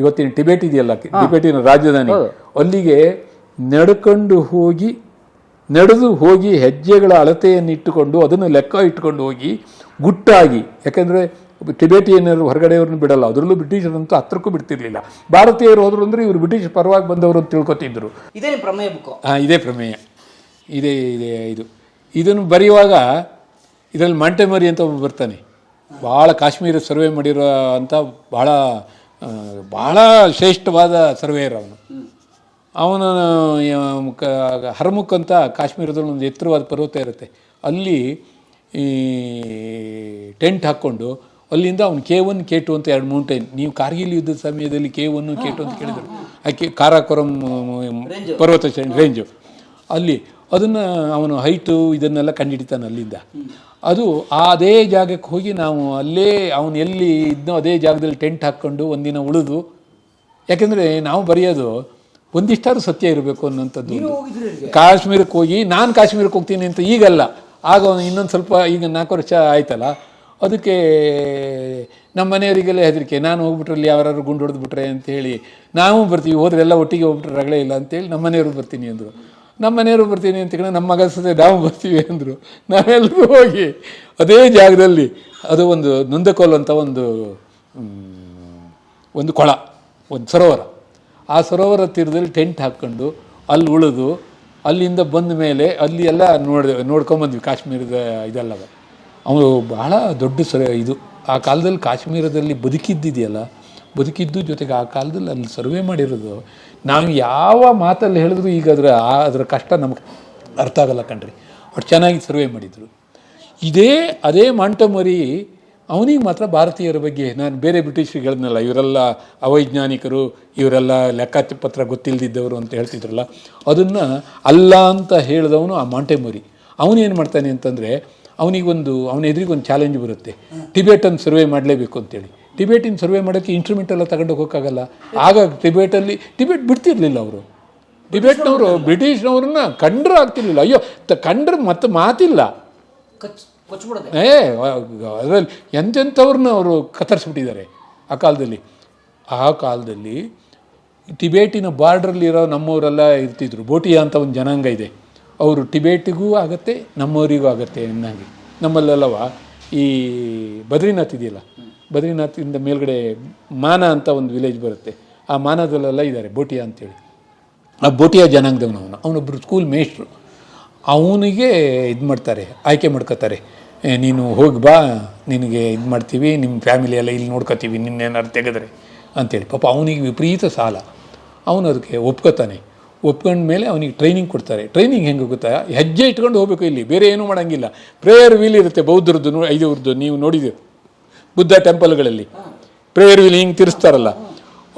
ಇವತ್ತಿನ ಟಿಬೇಟ್ ಇದೆಯಲ್ಲ ಟಿಬೇಟಿನ ರಾಜಧಾನಿ. ಅಲ್ಲಿಗೆ ನಡ್ಕೊಂಡು ಹೋಗಿ ನಡೆದು ಹೋಗಿ ಹೆಜ್ಜೆಗಳ ಅಳತೆಯನ್ನು ಇಟ್ಟುಕೊಂಡು ಅದನ್ನು ಲೆಕ್ಕ ಇಟ್ಟುಕೊಂಡು ಹೋಗಿ ಗುಟ್ಟಾಗಿ ಯಾಕೆಂದರೆ ಟಿಬೇಟಿಯನ್ನರು ಹೊರಗಡೆಯವ್ರನ್ನ ಬಿಡಲ್ಲ ಅದರಲ್ಲೂ ಬ್ರಿಟಿಷರಂತೂ ಹತ್ರಕ್ಕೂ ಬಿಡ್ತಿರ್ಲಿಲ್ಲ. ಭಾರತೀಯರು ಹೋದ್ರು ಅಂದರೆ ಇವರು ಬ್ರಿಟಿಷ್ ಪರವಾಗಿ ಬಂದವರು ಅಂತ ತಿಳ್ಕೊತಿದ್ರು. ಇದೇ ಪ್ರಮೇಯ ಬುಕ್ ಹಾಂ ಇದೇ ಪ್ರಮೇಯ. ಇದೇ ಇದೆ ಇದು. ಇದನ್ನು ಬರೆಯುವಾಗ ಇದರಲ್ಲಿ ಮಾಂಟೆಮರಿ ಅಂತ ಒಬ್ಬ ಬರ್ತಾನೆ. ಭಾಳ ಕಾಶ್ಮೀರ ಸರ್ವೆ ಮಾಡಿರೋ ಅಂತ ಭಾಳ ಭಾಳ ಶ್ರೇಷ್ಠವಾದ ಸರ್ವೇಯರ್ ಅವನು. ಅವನು ಕ- ಹರ್ಮುಖ್ ಅಂತ ಕಾಶ್ಮೀರದಲ್ಲಿ ಒಂದು ಎತ್ತರವಾದ ಪರ್ವತ ಇರುತ್ತೆ. ಅಲ್ಲಿ ಈ ಟೆಂಟ್ ಹಾಕ್ಕೊಂಡು ಅಲ್ಲಿಂದ ಅವ್ನು ಕೆ ಒನ್ ಕೆ ಟು ಅಂತ ಎರಡು ಮೌಂಟೈನ್. ನೀವು ಕಾರ್ಗಿಲ್ ಯುದ್ಧದ ಸಮಯದಲ್ಲಿ ಕೆ ಒನ್ ಕೆ ಟು ಅಂತ ಕೇಳಿದ್ರು. ಆಕೆ ಕಾರಾಕೊರಂ ಪರ್ವತ ಶ್ರೇಣಿ ರೇಂಜು. ಅಲ್ಲಿ ಅದನ್ನು ಅವನು ಹೈಟು ಇದನ್ನೆಲ್ಲ ಕಂಡುಹಿಡಿತಾನೆ ಅಲ್ಲಿಂದ. ಅದು ಅದೇ ಜಾಗಕ್ಕೆ ಹೋಗಿ ನಾವು ಅಲ್ಲೇ ಅವನು ಎಲ್ಲಿ ಇದ್ನೋ ಅದೇ ಜಾಗದಲ್ಲಿ ಟೆಂಟ್ ಹಾಕ್ಕೊಂಡು ಒಂದಿನ ಉಳಿದು ಯಾಕೆಂದರೆ ನಾವು ಬರೆಯೋದು ಒಂದಿಷ್ಟಾದ್ರೂ ಸತ್ಯ ಇರಬೇಕು ಅನ್ನೋಂಥದ್ದು. ಕಾಶ್ಮೀರಕ್ಕೆ ಹೋಗಿ ನಾನು ಕಾಶ್ಮೀರಕ್ಕೆ ಹೋಗ್ತೀನಿ ಅಂತ ಈಗಲ್ಲ. ಆಗ ಇನ್ನೊಂದು ಸ್ವಲ್ಪ ಈಗ ನಾಲ್ಕು ವರ್ಷ ಆಯ್ತಲ್ಲ. ಅದಕ್ಕೆ ನಮ್ಮ ಮನೆಯವರಿಗೆಲ್ಲ ಹೆದರಿಕೆ ನಾನು ಹೋಗ್ಬಿಟ್ರಲ್ಲಿ ಯಾರು ಗುಂಡು ಹೊಡೆದ್ಬಿಟ್ರೆ ಅಂತೇಳಿ ನಾವು ಬರ್ತೀವಿ ಹೋದ್ರೆ ಎಲ್ಲ ಒಟ್ಟಿಗೆ ಹೋಗ್ಬಿಟ್ರೆ ರಗಳೇ ಇಲ್ಲ ಅಂತೇಳಿ ನಮ್ಮ ಮನೆಯವರು ಬರ್ತೀನಿ ಅಂದರು. ನಮ್ಮ ಮನೆಯವರು ಬರ್ತೀನಿ ಅಂತ ಹೇಳಿ ನಮ್ಮ ಮಗ ಸತೆ ನಾವು ಬರ್ತೀವಿ ಅಂದರು. ನಾವೆಲ್ಲರೂ ಹೋಗಿ ಅದೇ ಜಾಗದಲ್ಲಿ ಅದು ಒಂದು ನೊಂದಕೋಲ್ ಅಂತ ಒಂದು ಒಂದು ಕೊಳ ಒಂದು ಸರೋವರ. ಆ ಸರೋವರ ತೀರದಲ್ಲಿ ಟೆಂಟ್ ಹಾಕ್ಕೊಂಡು ಅಲ್ಲಿ ಉಳಿದು ಅಲ್ಲಿಂದ ಬಂದ ಮೇಲೆ ಅಲ್ಲಿ ಎಲ್ಲ ನೋಡಿ ನೋಡ್ಕೊಂಬಂದ್ವಿ ಕಾಶ್ಮೀರದ ಇದೆಲ್ಲ. ಅವನು ಬಹಳ ದೊಡ್ಡ ಸರ ಇದು. ಆ ಕಾಲದಲ್ಲಿ ಕಾಶ್ಮೀರದಲ್ಲಿ ಬದುಕಿದ್ದಿದೆಯಲ್ಲ? ಬದುಕಿದ್ದು ಜೊತೆಗೆ ಆ ಕಾಲದಲ್ಲಿ ಅಲ್ಲಿ ಸರ್ವೆ ಮಾಡಿರೋದು. ನಾವು ಯಾವ ಮಾತಲ್ಲಿ ಹೇಳಿದ್ರು ಈಗ ಅದರ, ಆ, ಅದರ ಕಷ್ಟ ನಮಗೆ ಅರ್ಥ ಆಗಲ್ಲ ಕಣ್ರಿ. ಅಷ್ಟು ಚೆನ್ನಾಗಿ ಸರ್ವೆ ಮಾಡಿದರು. ಇದೇ, ಅದೇ ಮಾಂಟಮರಿ ಅವನಿಗೆ ಮಾತ್ರ ಭಾರತೀಯರ ಬಗ್ಗೆ ನಾನು ಬೇರೆ ಬ್ರಿಟಿಷರಿಗೆ ಹೇಳಿದ್ನಲ್ಲ ಇವರೆಲ್ಲ ಅವೈಜ್ಞಾನಿಕರು, ಇವರೆಲ್ಲ ಲೆಕ್ಕಪತ್ರ ಗೊತ್ತಿಲ್ಲದಿದ್ದವರು ಅಂತ ಹೇಳ್ತಿದ್ರಲ್ಲ, ಅದನ್ನು ಅಲ್ಲ ಅಂತ ಹೇಳಿದವನು ಆ ಮಾಂಟೆಮರಿ. ಅವನೇನು ಮಾಡ್ತಾನೆ ಅಂತಂದರೆ, ಅವನಿಗೊಂದು, ಅವನ ಎದುರಿಗೆ ಒಂದು ಚಾಲೆಂಜ್ ಬರುತ್ತೆ. ಟಿಬೇಟನ್ನು ಸರ್ವೆ ಮಾಡಲೇಬೇಕು ಅಂತೇಳಿ. ಟಿಬೇಟಿನ ಸರ್ವೆ ಮಾಡೋಕ್ಕೆ ಇನ್ಸ್ಟ್ರೂಮೆಂಟ್ ಎಲ್ಲ ತಗೊಂಡು ಹೋಗೋಕ್ಕಾಗಲ್ಲ. ಆಗ ಟಿಬೇಟಲ್ಲಿ, ಟಿಬೇಟ್ ಬಿಡ್ತಿರ್ಲಿಲ್ಲ ಅವರು. ಟಿಬೇಟ್ನವರು, ಬ್ರಿಟಿಷ್ನವ್ರನ್ನ ಕಂಡ್ರೂ ಆಗ್ತಿರ್ಲಿಲ್ಲ. ಅಯ್ಯೋ, ತ, ಕಂಡ್ರೆ ಮತ್ತೆ ಮಾತಿಲ್ಲ. ಏ, ಅದರಲ್ಲಿ ಎಂತೆಂಥವ್ರನ್ನ ಅವರು ಕತ್ತರಿಸ್ಬಿಟ್ಟಿದ್ದಾರೆ ಆ ಕಾಲದಲ್ಲಿ? ಆ ಕಾಲದಲ್ಲಿ ಟಿಬೇಟಿನ ಬಾರ್ಡ್ರಲ್ಲಿರೋ ನಮ್ಮವರೆಲ್ಲ ಇರ್ತಿದ್ರು. ಬೋಟಿಯಾ ಅಂತ ಒಂದು ಜನಾಂಗ ಇದೆ. ಅವರು ಟಿಬೇಟಿಗೂ ಆಗತ್ತೆ, ನಮ್ಮವರಿಗೂ ಆಗತ್ತೆ ಎನ್ನಾಗಿ ನಮ್ಮಲ್ಲೆಲ್ಲವ ಈ ಬದ್ರಿನಾಥ್ ಇದೆಯಲ್ಲ? ಬದ್ರಿನಾಥಿಂದ ಮೇಲ್ಗಡೆ ಮಾನ ಅಂತ ಒಂದು ವಿಲೇಜ್ ಬರುತ್ತೆ. ಆ ಮಾನದಲ್ಲೆಲ್ಲ ಇದ್ದಾರೆ ಬೋಟಿಯಾ ಅಂತೇಳಿ. ಆ ಬೋಟಿಯಾ ಜನಾಂಗದವನು ಅವನು ಅವನೊಬ್ಬರು ಸ್ಕೂಲ್ ಮೇಷ್ಟ್ರು ಅವನಿಗೆ ಇದು ಮಾಡ್ತಾರೆ ಆಯ್ಕೆ ಮಾಡ್ಕೋತಾರೆ. ನೀನು ಹೋಗಿ ಬಾ, ನಿನಗೆ ಇದು ಮಾಡ್ತೀವಿ ನಿಮ್ಮ ಫ್ಯಾಮಿಲಿ ಎಲ್ಲ ಇಲ್ಲಿ ನೋಡ್ಕೋತೀವಿ, ನಿನ್ನೇನಾದ್ರು ತೆಗೆದ್ರೆ ಅಂತೇಳಿ. ಪಾಪ ಅವನಿಗೆ ವಿಪರೀತ ಸಾಲ. ಅವನು ಅದಕ್ಕೆ ಒಪ್ಕೋತಾನೆ. ಒಪ್ಕೊಂಡ ಮೇಲೆ ಅವನಿಗೆ ಟ್ರೈನಿಂಗ್ ಕೊಡ್ತಾರೆ. ಟ್ರೈನಿಂಗ್ ಹೆಂಗೆ ಗೊತ್ತಾ? ಹೆಜ್ಜೆ ಇಟ್ಕೊಂಡು ಹೋಗಬೇಕು ಇಲ್ಲಿ. ಬೇರೆ ಏನೂ ಮಾಡೋಂಗಿಲ್ಲ. ಪ್ರೇಯರ್ ವೀಲ್ ಇರುತ್ತೆ, ಬೌದ್ಧರದ್ದು ನೋ ಐದವ್ರದ್ದು, ನೀವು ನೋಡಿದ್ದೀರಿ? ಬುದ್ಧ ಟೆಂಪಲ್ಗಳಲ್ಲಿ ಪ್ರೇಯರ್ ವೀಲ್ ಹಿಂಗೆ ತಿರ್ಸ್ತಾರಲ್ಲ?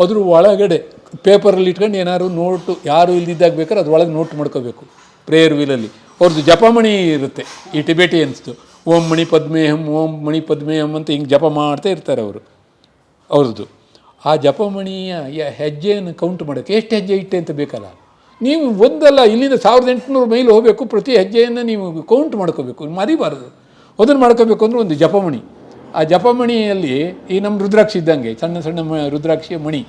ಅದ್ರ ಒಳಗಡೆ ಪೇಪರಲ್ಲಿ ಇಟ್ಕೊಂಡು ಏನಾದ್ರು ನೋಟು ಯಾರು ಇಲ್ದಿದ್ದಾಗ ಬೇಕಾದ್ರೆ ಅದ್ರೊಳಗೆ ನೋಟ್ ಮಾಡ್ಕೋಬೇಕು. ಪ್ರೇಯರ್ ವೀಲಲ್ಲಿ ಅವ್ರದ್ದು ಜಪಮಣಿ ಇರುತ್ತೆ, ಈ ಟಿಬೇಟಿಯನ್ಸ್ದು ಓಂ ಮಣಿ ಪದ್ಮೇಹಂ ಓಂ ಮಣಿ ಪದ್ಮೇಹಂ ಅಂತ ಹಿಂಗೆ ಜಪ ಮಾಡ್ತಾ ಇರ್ತಾರೆ ಅವರು. ಅವ್ರದ್ದು. ಆ ಜಪಮಣಿಯ ಹೆಜ್ಜೆಯನ್ನು ಕೌಂಟ್ ಮಾಡೋಕ್ಕೆ ಎಷ್ಟು ಹೆಜ್ಜೆ ಇಟ್ಟೆ ಅಂತ ಬೇಕಲ್ಲ? ನೀವು ಒಂದಲ್ಲ, ಇಲ್ಲಿಂದ ಸಾವಿರದ ಎಂಟುನೂರು ಮೈಲ್ ಹೋಗಬೇಕು, ಪ್ರತಿ ಹೆಜ್ಜೆಯನ್ನು ನೀವು ಕೌಂಟ್ ಮಾಡ್ಕೋಬೇಕು, ಮರಿಬಾರದು. ಅದನ್ನು ಮಾಡ್ಕೋಬೇಕು ಅಂದ್ರೆ ಒಂದು ಜಪಮಣಿ. ಆ ಜಪಮಣಿಯಲ್ಲಿ ಈ ನಮ್ಮ ರುದ್ರಾಕ್ಷಿ ಇದ್ದಂಗೆ, ಸಣ್ಣ ಸಣ್ಣ ಮ ರುದ್ರಾಕ್ಷಿಯ ಮಣಿ,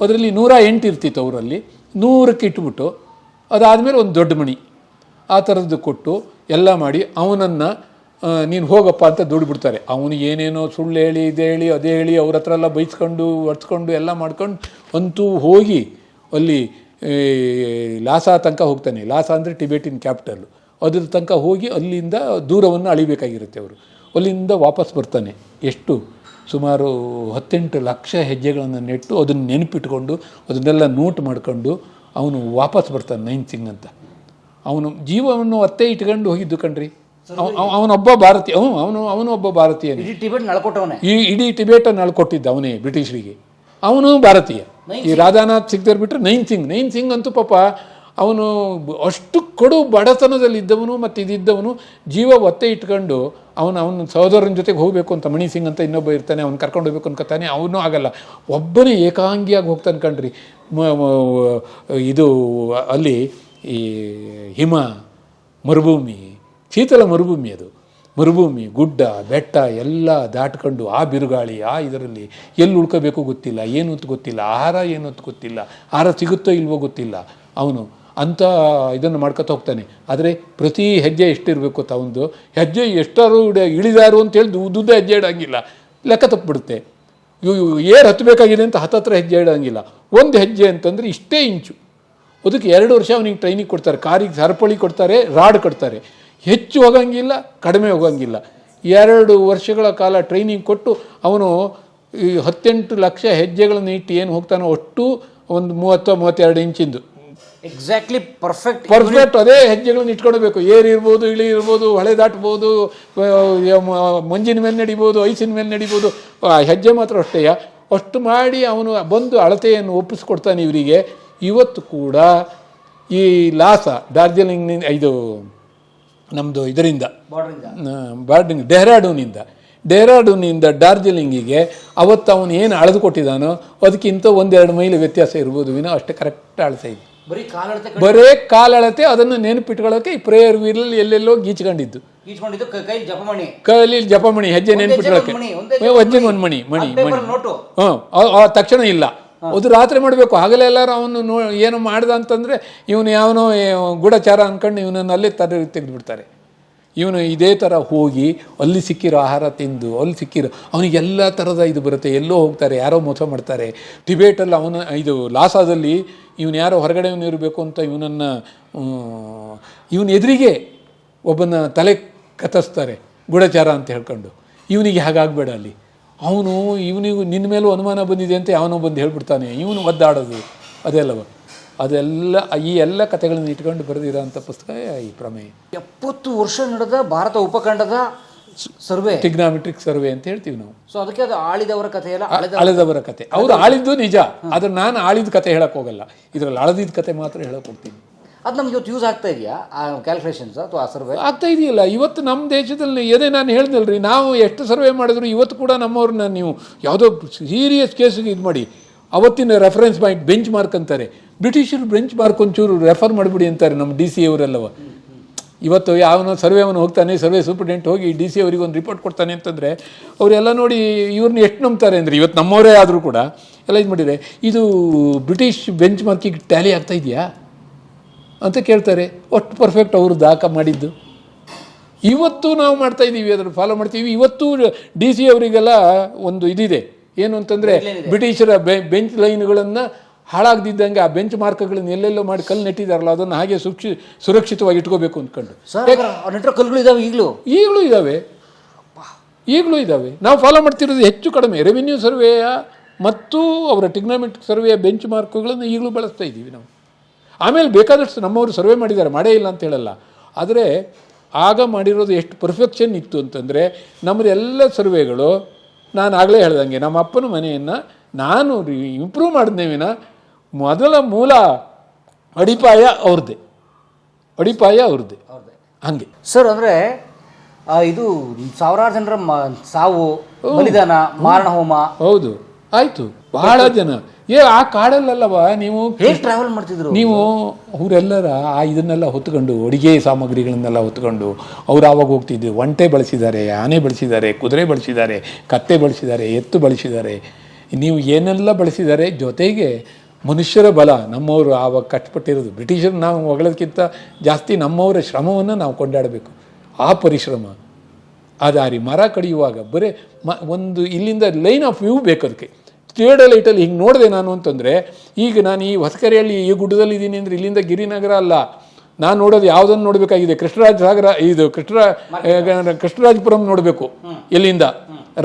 ಅದರಲ್ಲಿ ನೂರ ಎಂಟು ಇರ್ತಿತ್ತು ಅವರಲ್ಲಿ. ನೂರಕ್ಕೆ ಇಟ್ಬಿಟ್ಟು ಅದಾದಮೇಲೆ ಒಂದು ದೊಡ್ಡ ಮಣಿ. ಆ ಥರದ್ದು ಕೊಟ್ಟು ಎಲ್ಲ ಮಾಡಿ ಅವನನ್ನು ನೀನು ಹೋಗಪ್ಪ ಅಂತ ದುಡ್ಡು ಬಿಡ್ತಾರೆ ಅವನು ಏನೇನೋ ಸುಳ್ಳು ಹೇಳಿ, ಇದೇ ಹೇಳಿ, ಅದೇ ಹೇಳಿ, ಅವ್ರ ಹತ್ರ ಎಲ್ಲ ಬೈಸ್ಕೊಂಡು ಒಡ್ಸ್ಕೊಂಡು ಎಲ್ಲ ಮಾಡ್ಕೊಂಡು ಅಂತೂ ಹೋಗಿ ಅಲ್ಲಿ ಲಾಸಾ ತನಕ ಹೋಗ್ತಾನೆ. ಲಾಸಾ ಅಂದರೆ ಟಿಬೇಟಿನ್ ಕ್ಯಾಪಿಟಲ್. ಅದ್ರ ತನಕ ಹೋಗಿ ಅಲ್ಲಿಂದ ದೂರವನ್ನು ಅಳಿಬೇಕಾಗಿರುತ್ತೆ ಅವರು. ಅಲ್ಲಿಂದ ವಾಪಸ್ ಬರ್ತಾನೆ. ಎಷ್ಟು? ಸುಮಾರು ಹತ್ತೆಂಟು ಲಕ್ಷ ಹೆಜ್ಜೆಗಳನ್ನು ನೆಟ್ಟು ಅದನ್ನು ನೆನಪಿಟ್ಕೊಂಡು, ಅದನ್ನೆಲ್ಲ ನೋಟ್ ಮಾಡ್ಕೊಂಡು ಅವನು ವಾಪಸ್ ಬರ್ತಾನೆ ನೈನ್ ಸಿಂಗ್ ಅಂತ. ಅವನು ಜೀವವನ್ನು ಒತ್ತೆ ಇಟ್ಕೊಂಡು ಹೋಗಿದ್ದು ಕಣ್ರಿ. ಅವನೊಬ್ಬ ಭಾರತೀಯ ಹ್ಞೂ ಅವನು ಅವನು ಒಬ್ಬ ಭಾರತೀಯ ಟಿಬೆಟ್ ನಳ್ಕೊಟ್ಟವನೇ. ಈ ಇಡೀ ಟಿಬೆಟ್ ನಳ್ಕೊಟ್ಟಿದ್ದ ಅವನೇ ಬ್ರಿಟಿಷರಿಗೆ. ಅವನು ಭಾರತೀಯ. ಈ ರಾಧಾನಾಥ್ ಸಿಗ್ದರ್ ಬಿಟ್ಟರೆ ನೈನ್ ಸಿಂಗ್. ನೈನ್ ಸಿಂಗ್ ಅಂತೂ ಪಾಪ ಅವನು ಅಷ್ಟು ಕಡು ಬಡತನದಲ್ಲಿದ್ದವನು ಮತ್ತು ಇದಿದ್ದವನು ಜೀವ ಒತ್ತೆ ಇಟ್ಕೊಂಡು ಅವನು ಅವನ ಸಹೋದರನ ಜೊತೆಗೆ ಹೋಗಬೇಕು ಅಂತ ಮಣಿ ಸಿಂಗ್ ಅಂತ ಇನ್ನೊಬ್ಬ ಇರ್ತಾನೆ ಅವ್ನು ಕರ್ಕೊಂಡು ಹೋಗ್ಬೇಕು ಅನ್ಕೋತಾನೆ ಅವನು ಆಗಲ್ಲ. ಒಬ್ಬನೇ ಏಕಾಂಗಿಯಾಗಿ ಹೋಗ್ತಾನೆ ಕಣ್ರಿ. ಇದು ಅಲ್ಲಿ ಈ ಹಿಮ ಮರುಭೂಮಿ. ಶೀತಲ ಮರುಭೂಮಿ ಅದು. ಮರುಭೂಮಿ, ಗುಡ್ಡ, ಬೆಟ್ಟ ಎಲ್ಲ ದಾಟ್ಕೊಂಡು ಆ ಬಿರುಗಾಳಿ, ಆ ಇದರಲ್ಲಿ ಎಲ್ಲಿ ಉಳ್ಕೋಬೇಕು ಗೊತ್ತಿಲ್ಲ, ಏನು ಅಂತ ಗೊತ್ತಿಲ್ಲ, ಆಹಾರ ಏನು ಅಂತ ಗೊತ್ತಿಲ್ಲ, ಆಹಾರ ಸಿಗುತ್ತೋ ಇಲ್ವೋ ಗೊತ್ತಿಲ್ಲ. ಅವನು ಅಂಥ ಇದನ್ನು ಮಾಡ್ಕೊತ ಹೋಗ್ತಾನೆ. ಆದರೆ ಪ್ರತಿ ಹೆಜ್ಜೆ ಎಷ್ಟಿರಬೇಕು ಅಂತ ಅವನದು? ಹೆಜ್ಜೆ ಎಷ್ಟಾರು ಇಳಿದಾರು ಅಂತೇಳಿ ಉದ್ದುದ್ದ ಹೆಜ್ಜೆ ಇಡೋಂಗಿಲ್ಲ. ಲೆಕ್ಕ ತಪ್ಪಿಬಿಡುತ್ತೆ. ಏರ್ ಹತ್ತಬೇಕಾಗಿದೆ ಅಂತ ಹತ್ತತ್ರ ಹೆಜ್ಜೆ ಇಡೋಂಗಿಲ್ಲ. ಒಂದು ಹೆಜ್ಜೆ ಅಂತಂದರೆ ಇಷ್ಟೇ ಇಂಚು. ಅದಕ್ಕೆ ಎರಡು ವರ್ಷ ಅವನಿಗೆ ಟ್ರೈನಿಂಗ್ ಕೊಡ್ತಾರೆ. ಕಾರಿಗೆ ಸರಪಳಿ ಕೊಡ್ತಾರೆ, ರಾಡ್ ಕೊಡ್ತಾರೆ ಹೆಚ್ಚು ಹೋಗಂಗಿಲ್ಲ ಕಡಿಮೆ ಹೋಗಂಗಿಲ್ಲ. ಎರಡು ವರ್ಷಗಳ ಕಾಲ ಟ್ರೈನಿಂಗ್ ಕೊಟ್ಟು ಅವನು ಈ ಹತ್ತೆಂಟು ಲಕ್ಷ ಹೆಜ್ಜೆಗಳನ್ನು ಇಟ್ಟು ಏನು ಹೋಗ್ತಾನೋ ಅಷ್ಟು ಒಂದು ಮೂವತ್ತು ಮೂವತ್ತೆರಡು ಇಂಚಿಂದು. ಎಕ್ಸಾಕ್ಟ್ಲಿ ಪರ್ಫೆಕ್ಟ್ ಪರ್ಫೆಕ್ಟ್ ಅದೇ ಹೆಜ್ಜೆಗಳನ್ನು ಇಟ್ಕೊಳ್ಬೇಕು. ಏರ್ ಇರ್ಬೋದು ಇಳಿ ಇರ್ಬೋದು ಹೊಳೆ ದಾಟ್ಬೋದು ಮಂಜಿನ ಮೇಲೆ ನಡಿಬೋದು ಐಸಿನ ಮೇಲೆ ನಡಿಬೋದು ಆ ಹೆಜ್ಜೆ ಮಾತ್ರ ಅಷ್ಟೇಯ ಅಷ್ಟು ಮಾಡಿ ಅವನು ಬಂದು ಅಳತೆಯನ್ನು ಒಪ್ಪಿಸ್ಕೊಡ್ತಾನೆ ಇವರಿಗೆ. ಇವತ್ತು ಕೂಡ ಈ ಲಾಸ ಡಾರ್ಜಿಲಿಂಗ್ನಿಂದ ಇದು ನಮ್ಮದು ಇದರಿಂದ. ಬಾರ್ಡಿಂಗ್ ಡೆಹ್ರಾಡೂನಿಂದ ಡೆಹ್ರಾಡೂನಿಂದ ಡಾರ್ಜಿಲಿಂಗಿಗೆ ಅವತ್ತು ಅವನು ಏನು ಅಳೆದು ಕೊಟ್ಟಿದ್ದಾನೋ ಅದಕ್ಕಿಂತ ಒಂದೆರಡು ಮೈಲಿ ವ್ಯತ್ಯಾಸ ಇರ್ಬೋದು ವಿನೋ ಅಷ್ಟೇ ಕರೆಕ್ಟ್ ಅಳತೆ ಇದೆ. ಬರೀ ಕಾಲಳತೆ ಅದನ್ನು ನೆನಪಿಟ್ಕೊಳ್ಳೋಕೆ ಈ ಪ್ರೇಯರ್ ವೀರಲ್ಲಿ ಎಲ್ಲೆಲ್ಲೋ ಗೀಚ್ಕೊಂಡಿದ್ದು. ಕೈಲಿ ಜಪಮಣಿ ಹೆಜ್ಜೆ ನೆನಪಿಟ್ಕೊಳ್ಳೋಕೆ. ಹೆಜ್ಜೆಗೆ ಒಂದು ಮಣಿ. ಮಣಿ ಮಣಿ ಹ್ಞೂ ಆ ತಕ್ಷಣ ಇಲ್ಲ. ಅದು ರಾತ್ರಿ ಮಾಡಬೇಕು. ಹಗಲೆಲ್ಲರೂ ಅವನು ನೋ ಏನು ಮಾಡ್ದ ಅಂತಂದರೆ ಇವನು ಯಾವನೋ ಗೂಢಚಾರ ಅಂದ್ಕೊಂಡು ಇವನನ್ನು ಅಲ್ಲೇ ತರ ತೆಗೆದುಬಿಡ್ತಾರೆ. ಇವನು ಇದೇ ಥರ ಹೋಗಿ ಅಲ್ಲಿ ಸಿಕ್ಕಿರೋ ಆಹಾರ ತಿಂದು, ಅಲ್ಲಿ ಸಿಕ್ಕಿರೋ ಅವನಿಗೆ ಎಲ್ಲ ಥರದ ಇದು ಬರುತ್ತೆ. ಎಲ್ಲೋ ಹೋಗ್ತಾರೆ, ಯಾರೋ ಮೋಸ ಮಾಡ್ತಾರೆ. ಟಿಬೇಟಲ್ಲಿ ಅವನ ಇದು ಲಾಸಾದಲ್ಲಿ ಇವನು ಯಾರೋ ಹೊರಗಡೆ ಇವನು ಇರಬೇಕು ಅಂತ ಇವನನ್ನು ಇವನ ಎದುರಿಗೆ ಒಬ್ಬನ ತಲೆ ಕತ್ತರಿಸ್ತಾರೆ ಗೂಢಚಾರ ಅಂತ ಹೇಳ್ಕೊಂಡು. ಇವನಿಗೆ ಹಾಗಾಗಬೇಡ ಅಲ್ಲಿ. ಅವನು ಇವನಿಗೂ ನಿನ್ನ ಮೇಲೂ ಅನುಮಾನ ಬಂದಿದೆ ಅಂತ ಯಾವನೋ ಬಂದು ಹೇಳ್ಬಿಡ್ತಾನೆ. ಇವನು ಒದ್ದಾಡೋದು ಅದೆಲ್ಲವ. ಅದೆಲ್ಲ ಈ ಎಲ್ಲ ಕಥೆಗಳನ್ನು ಇಟ್ಕೊಂಡು ಬರೆದಿರೋಂಥ ಪುಸ್ತಕ ಈ ಪ್ರಮೇಯ. ಎಪ್ಪತ್ತು ವರ್ಷ ನಡೆದ ಭಾರತ ಉಪಖಂಡದ ಸರ್ವೆ. ಟಿಗ್ನಾಮೆಟ್ರಿಕ್ ಸರ್ವೆ ಅಂತ ಹೇಳ್ತೀವಿ ನಾವು. ಸೊ ಅದಕ್ಕೆ ಅದು ಆಳಿದವರ ಕಥೆ ಎಲ್ಲ ಕಥೆ. ಅವರು ಕತೆ ಅವ್ರು ಆಳಿದ್ದು ನಿಜ ಆದ್ರೆ ನಾನು ಆಳಿದ ಕತೆ ಹೇಳಕ್ಕೆ ಹೋಗಲ್ಲ. ಇದರಲ್ಲಿ ಅಳದಿದ್ದ ಕತೆ ಮಾತ್ರ ಹೇಳಕ್ಕೆ ಹೋಗ್ತೀನಿ. ಅದು ನಮ್ಗೆ ಇವತ್ತು ಯೂಸ್ ಆಗ್ತಾ ಇದೆಯಾ? ಆ ಕ್ಯಾಲ್ಕುಲೇಷನ್ಸ್ ಅಥವಾ ಆ ಸರ್ವೆ ಆಗ್ತಾ ಇದೆಯಲ್ಲ, ಇವತ್ತು ನಮ್ಮ ದೇಶದಲ್ಲಿ ಏನೇ ನಾನು ಹೇಳ್ದಲ್ರಿ, ನಾವು ಎಷ್ಟು ಸರ್ವೆ ಮಾಡಿದ್ರು ಇವತ್ತು ಕೂಡ ನಮ್ಮವ್ರನ್ನ ನೀವು ಯಾವುದೋ ಸೀರಿಯಸ್ ಕೇಸಿಗೆ ಇದು ಮಾಡಿ, ಅವತ್ತಿನ ರೆಫರೆನ್ಸ್ ಪಾಯಿಂಟ್ ಬೆಂಚ್ ಮಾರ್ಕ್ ಅಂತಾರೆ. ಬ್ರಿಟಿಷರು ಬೆಂಚ್ ಮಾರ್ಕ್ ಒಂಚೂರು ರೆಫರ್ ಮಾಡಿಬಿಡಿ ಅಂತಾರೆ ನಮ್ಮ ಡಿ ಸಿ ಅವರೆಲ್ಲವ. ಇವತ್ತು ಯಾವನೋ ಸರ್ವೆವನು ಹೋಗ್ತಾನೆ ಸರ್ವೆ ಸೂಪರ್ಡೆಂಟ್ ಹೋಗಿ ಡಿ ಸಿ ಅವರಿಗೆ ಒಂದು ರಿಪೋರ್ಟ್ ಕೊಡ್ತಾನೆ ಅಂತಂದರೆ, ಅವರೆಲ್ಲ ನೋಡಿ ಇವ್ರನ್ನ ಎಷ್ಟು ನಂಬ್ತಾರೆ ಅಂದರೆ, ಇವತ್ತು ನಮ್ಮವರೇ ಆದರೂ ಕೂಡ, ಎಲ್ಲ ಇದು ಮಾಡಿದರೆ, ಇದು ಬ್ರಿಟಿಷ್ ಬೆಂಚ್ ಮಾರ್ಕಿಗೆ ಟ್ಯಾಲಿ ಆಗ್ತಾ ಇದೆಯಾ? ಅಂತ ಕೇಳ್ತಾರೆ. ಅಷ್ಟು ಪರ್ಫೆಕ್ಟ್ ಅವರು ದಾಖ ಮಾಡಿದ್ದು. ಇವತ್ತು ನಾವು ಮಾಡ್ತಾ ಇದ್ದೀವಿ ಅದನ್ನು ಫಾಲೋ ಮಾಡ್ತೀವಿ. ಇವತ್ತು ಡಿ ಸಿ ಅವರಿಗೆಲ್ಲ ಒಂದು ಇದಿದೆ. ಏನು ಅಂತಂದರೆ ಬ್ರಿಟಿಷರ ಬೆ ಬೆಂಚ್ ಲೈನ್ಗಳನ್ನು ಹಾಳಾಗ್ದಿದ್ದಂಗೆ ಆ ಬೆಂಚ್ ಮಾರ್ಕ್ಗಳನ್ನ ಎಲ್ಲೆಲ್ಲೋ ಮಾಡಿ ಕಲ್ಲು ನೆಟ್ಟಿದಾರಲ್ಲ ಅದನ್ನು ಹಾಗೆ ಸುಕ್ಷಿ ಸುರಕ್ಷಿತವಾಗಿ ಇಟ್ಕೋಬೇಕು ಅಂದ್ಕೊಂಡು. ಕಲ್ಲುಗಳು ಇದಾವೆ ಈಗಲೂ. ಈಗಲೂ ಇದ್ದಾವೆ ಈಗಲೂ ಇದ್ದಾವೆ ನಾವು ಫಾಲೋ ಮಾಡ್ತಿರೋದು ಹೆಚ್ಚು ಕಡಿಮೆ. ರೆವಿನ್ಯೂ ಸರ್ವೆಯ ಮತ್ತು ಅವರ ಟಿಗ್ನಾಮೆಟ್ರಿಕ್ ಸರ್ವೆಯ ಬೆಂಚ್ ಮಾರ್ಕ್ಗಳನ್ನು ಈಗಲೂ ಬಳಸ್ತಾ ಇದ್ದೀವಿ ನಾವು. ಆಮೇಲೆ ಬೇಕಾದಷ್ಟು ನಮ್ಮವರು ಸರ್ವೆ ಮಾಡಿದ್ದಾರೆ ಮಾಡೇ ಇಲ್ಲ ಅಂತ ಹೇಳಲ್ಲ. ಆದರೆ ಆಗ ಮಾಡಿರೋದು ಎಷ್ಟು ಪರ್ಫೆಕ್ಷನ್ ಇತ್ತು ಅಂತಂದರೆ ನಮ್ಮದು ಎಲ್ಲ ಸರ್ವೆಗಳು ನಾನು ಆಗಲೇ ಹೇಳ್ದಂಗೆ ನಮ್ಮ ಅಪ್ಪನ ಮನೆಯನ್ನು ನಾನು ಇಂಪ್ರೂವ್ ಮಾಡಿದ್ನೇವಿನ ಮೊದಲ ಮೂಲ ಅಡಿಪಾಯ ಅವ್ರದ್ದೇ. ಅಡಿಪಾಯ ಅವ್ರದ್ದೇ. ಹಂಗೆ. ಸರ್ ಅಂದರೆ ಇದು ಸಾವಿರಾರು ಜನರ ಸಾವು ಬಲಿದಾನ ಮಾರಣ ಹೋಮ ಹೌದು. ಆಯಿತು. ಬಹಳ ಜನ. ಏ ಆ ಕಾಡಲ್ಲಲ್ಲವ ನೀವು ಹೇಗೆ ಟ್ರಾವೆಲ್ ಮಾಡ್ತಿದ್ರು? ನೀವು ಅವರೆಲ್ಲರ ಆ ಇದನ್ನೆಲ್ಲ ಹೊತ್ಕೊಂಡು ಅಡುಗೆ ಸಾಮಗ್ರಿಗಳನ್ನೆಲ್ಲ ಹೊತ್ಕೊಂಡು ಅವ್ರು ಆವಾಗ ಹೋಗ್ತಿದ್ದು ಒಂಟೆ ಬಳಸಿದ್ದಾರೆ ಆನೆ ಬಳಸಿದ್ದಾರೆ ಕುದುರೆ ಬಳಸಿದ್ದಾರೆ ಕತ್ತೆ ಬಳಸಿದ್ದಾರೆ ಎತ್ತು ಬಳಸಿದ್ದಾರೆ. ನೀವು ಏನೆಲ್ಲ ಬಳಸಿದ್ದಾರೆ ಜೊತೆಗೆ ಮನುಷ್ಯರ ಬಲ ನಮ್ಮವರು ಆವಾಗ ಕಷ್ಟಪಟ್ಟಿರೋದು ಬ್ರಿಟಿಷರು ನಾವು ಹೊಗಳೋದಕ್ಕಿಂತ ಜಾಸ್ತಿ ನಮ್ಮವರ ಶ್ರಮವನ್ನು ನಾವು ಕೊಂಡಾಡಬೇಕು. ಆ ಪರಿಶ್ರಮ ಆ ದಾರಿ ಮರ ಕಡಿಯುವಾಗ ಬರೀ ಮ ಒಂದು ಇಲ್ಲಿಂದ ಲೈನ್ ಆಫ್ ವ್ಯೂ ಬೇಕು ಅದಕ್ಕೆ ಸ್ಟೇಡ ಲೈಟಲ್ಲಿ ಹಿಂಗೆ ನೋಡಿದೆ ನಾನು ಅಂತಂದರೆ, ಈಗ ನಾನು ಈ ಹೊಸಕೆರೆಯಲ್ಲಿ ಈ ಗುಡ್ಡದಲ್ಲಿ ಇದ್ದೀನಿ ಅಂದರೆ ಇಲ್ಲಿಂದ ಗಿರಿನಗರ ಅಲ್ಲ. ನಾನು ನೋಡೋದು ಯಾವುದನ್ನು ನೋಡಬೇಕಾಗಿದೆ? ಕೃಷ್ಣರಾಜ ಸಾಗರ ಇದು ಕೃಷ್ಣ ಕೃಷ್ಣರಾಜಪುರಂ ನೋಡಬೇಕು. ಎಲ್ಲಿಂದ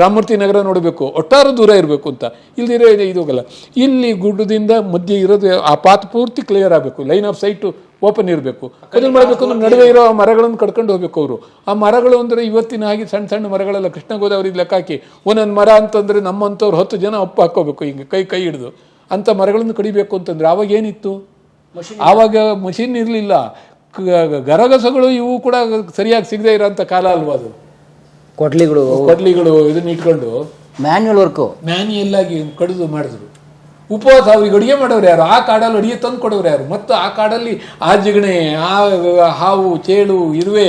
ರಾಮಮೂರ್ತಿ ನಗರ ನೋಡಬೇಕು. ಒಟ್ಟಾರು ದೂರ ಇರಬೇಕು ಅಂತ. ಇಲ್ದಿರೋ ಇದು ಇದು ಹೋಗಲ್ಲ. ಇಲ್ಲಿ ಗುಡ್ಡದಿಂದ ಮಧ್ಯೆ ಇರೋದು ಆ ಪಾತ್ ಪೂರ್ತಿ ಕ್ಲಿಯರ್ ಆಗಬೇಕು. ಲೈನ್ ಆಫ್ ಸೈಟು ಓಪನ್ ಇರಬೇಕು. ಅದನ್ನು ಮಾಡಬೇಕು ಅಂದ್ರೆ ನಡುವೆ ಇರೋ ಆ ಮರಗಳನ್ನು ಕಡ್ಕೊಂಡು ಹೋಗ್ಬೇಕು ಅವರು. ಆ ಮರಗಳು ಅಂದರೆ ಇವತ್ತಿನ ಹಾಗೆ ಸಣ್ಣ ಸಣ್ಣ ಮರಗಳೆಲ್ಲ ಕೃಷ್ಣ ಗೋದಾವರಿ ಲೆಕ್ಕ ಹಾಕಿ ಒಂದೊಂದು ಮರ ಅಂತಂದರೆ ನಮ್ಮಂಥವ್ರು ಹತ್ತು ಜನ ಒಪ್ಪು ಹಾಕೋಬೇಕು. ಹಿಂಗೆ ಕೈ ಕೈ ಹಿಡಿದು. ಅಂಥ ಮರಗಳನ್ನು ಕಡಿಬೇಕು ಅಂತಂದ್ರೆ ಅವಾಗ ಏನಿತ್ತು? ಆವಾಗ ಮಷಿನ್ ಇರಲಿಲ್ಲ. ಗರಗಸಗಳು ಇವು ಕೂಡ ಸರಿಯಾಗಿ ಸಿಗದೆ ಇರೋಂಥ ಕಾಲ ಅಲ್ವಾ ಅದು? ಕೊಡ್ಲಿಗಳು. ಕೊಡ್ಲಿಗಳು ಇದನ್ನ ಇಟ್ಕೊಂಡು. ಮ್ಯಾನ್ಯಲ್ ವರ್ಕು ಮ್ಯಾನ್ಯಲ್ ಆಗಿ ಕಡಿದು ಮಾಡಿದ್ರು. ಉಪವಾಸ ಅವ್ರಿಗೆ ಅಡುಗೆ ಮಾಡೋರು ಯಾರು? ಆ ಕಾಡಲ್ಲಿ ಅಡುಗೆ ತಂದು ಕೊಡೋರು ಯಾರು? ಮತ್ತು ಆ ಕಾಡಲ್ಲಿ ಆ ಜಿಗಣೆ ಆ ಹಾವು ಚೇಳು ಇರುವೆ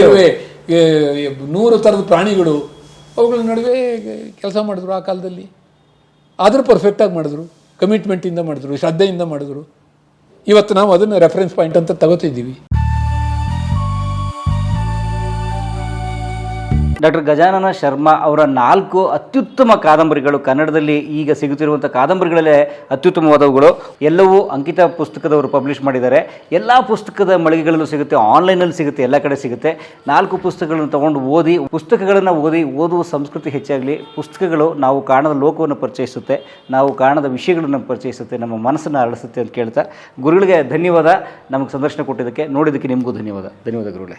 ಇರುವೆ ನೂರು ಥರದ ಪ್ರಾಣಿಗಳು. ಅವುಗಳ ನಡುವೆ ಕೆಲಸ ಮಾಡಿದ್ರು ಆ ಕಾಲದಲ್ಲಿ. ಆದರೂ ಪರ್ಫೆಕ್ಟಾಗಿ ಮಾಡಿದ್ರು. ಕಮಿಟ್ಮೆಂಟಿಂದ ಮಾಡಿದ್ರು ಶ್ರದ್ಧೆಯಿಂದ ಮಾಡಿದ್ರು. ಇವತ್ತು ನಾವು ಅದನ್ನು ರೆಫರೆನ್ಸ್ ಪಾಯಿಂಟ್ ಅಂತ ತಗೋತಿದ್ದೀವಿ. ಡಾಕ್ಟರ್ ಗಜಾನನ ಶರ್ಮಾ ಅವರ ನಾಲ್ಕು ಅತ್ಯುತ್ತಮ ಕಾದಂಬರಿಗಳು ಕನ್ನಡದಲ್ಲಿ ಈಗ ಸಿಗುತ್ತಿರುವಂಥ ಕಾದಂಬರಿಗಳಲ್ಲೇ ಅತ್ಯುತ್ತಮವಾದವುಗಳು. ಎಲ್ಲವೂ ಅಂಕಿತ ಪುಸ್ತಕದವರು ಪಬ್ಲಿಷ್ ಮಾಡಿದ್ದಾರೆ. ಎಲ್ಲ ಪುಸ್ತಕದ ಮಳಿಗೆಗಳಲ್ಲೂ ಸಿಗುತ್ತೆ ಆನ್ಲೈನಲ್ಲಿ ಸಿಗುತ್ತೆ, ಎಲ್ಲ ಕಡೆ ಸಿಗುತ್ತೆ. ನಾಲ್ಕು ಪುಸ್ತಕಗಳನ್ನು ತಗೊಂಡು ಓದಿ, ಪುಸ್ತಕಗಳನ್ನು ಓದಿ, ಓದುವ ಸಂಸ್ಕೃತಿ ಹೆಚ್ಚಾಗಲಿ, ಪುಸ್ತಕಗಳು ನಾವು ಕಾಣದ ಲೋಕವನ್ನು ಪರಿಚಯಿಸುತ್ತೆ, ನಾವು ಕಾಣದ ವಿಷಯಗಳನ್ನು ಪರಿಚಯಿಸುತ್ತೆ, ನಮ್ಮ ಮನಸ್ಸನ್ನು ಅರಳಿಸುತ್ತೆ ಅಂತ ಕೇಳ್ತಾ. ಗುರುಗಳಿಗೆ ಧನ್ಯವಾದ. ನಮಗೆ ಸಂದರ್ಶನ ಕೊಟ್ಟಿದ್ದಕ್ಕೆ ನೋಡಿದ್ದಕ್ಕೆ ನಿಮಗೂ ಧನ್ಯವಾದ. ಧನ್ಯವಾದ ಗುರುಗಳೇ.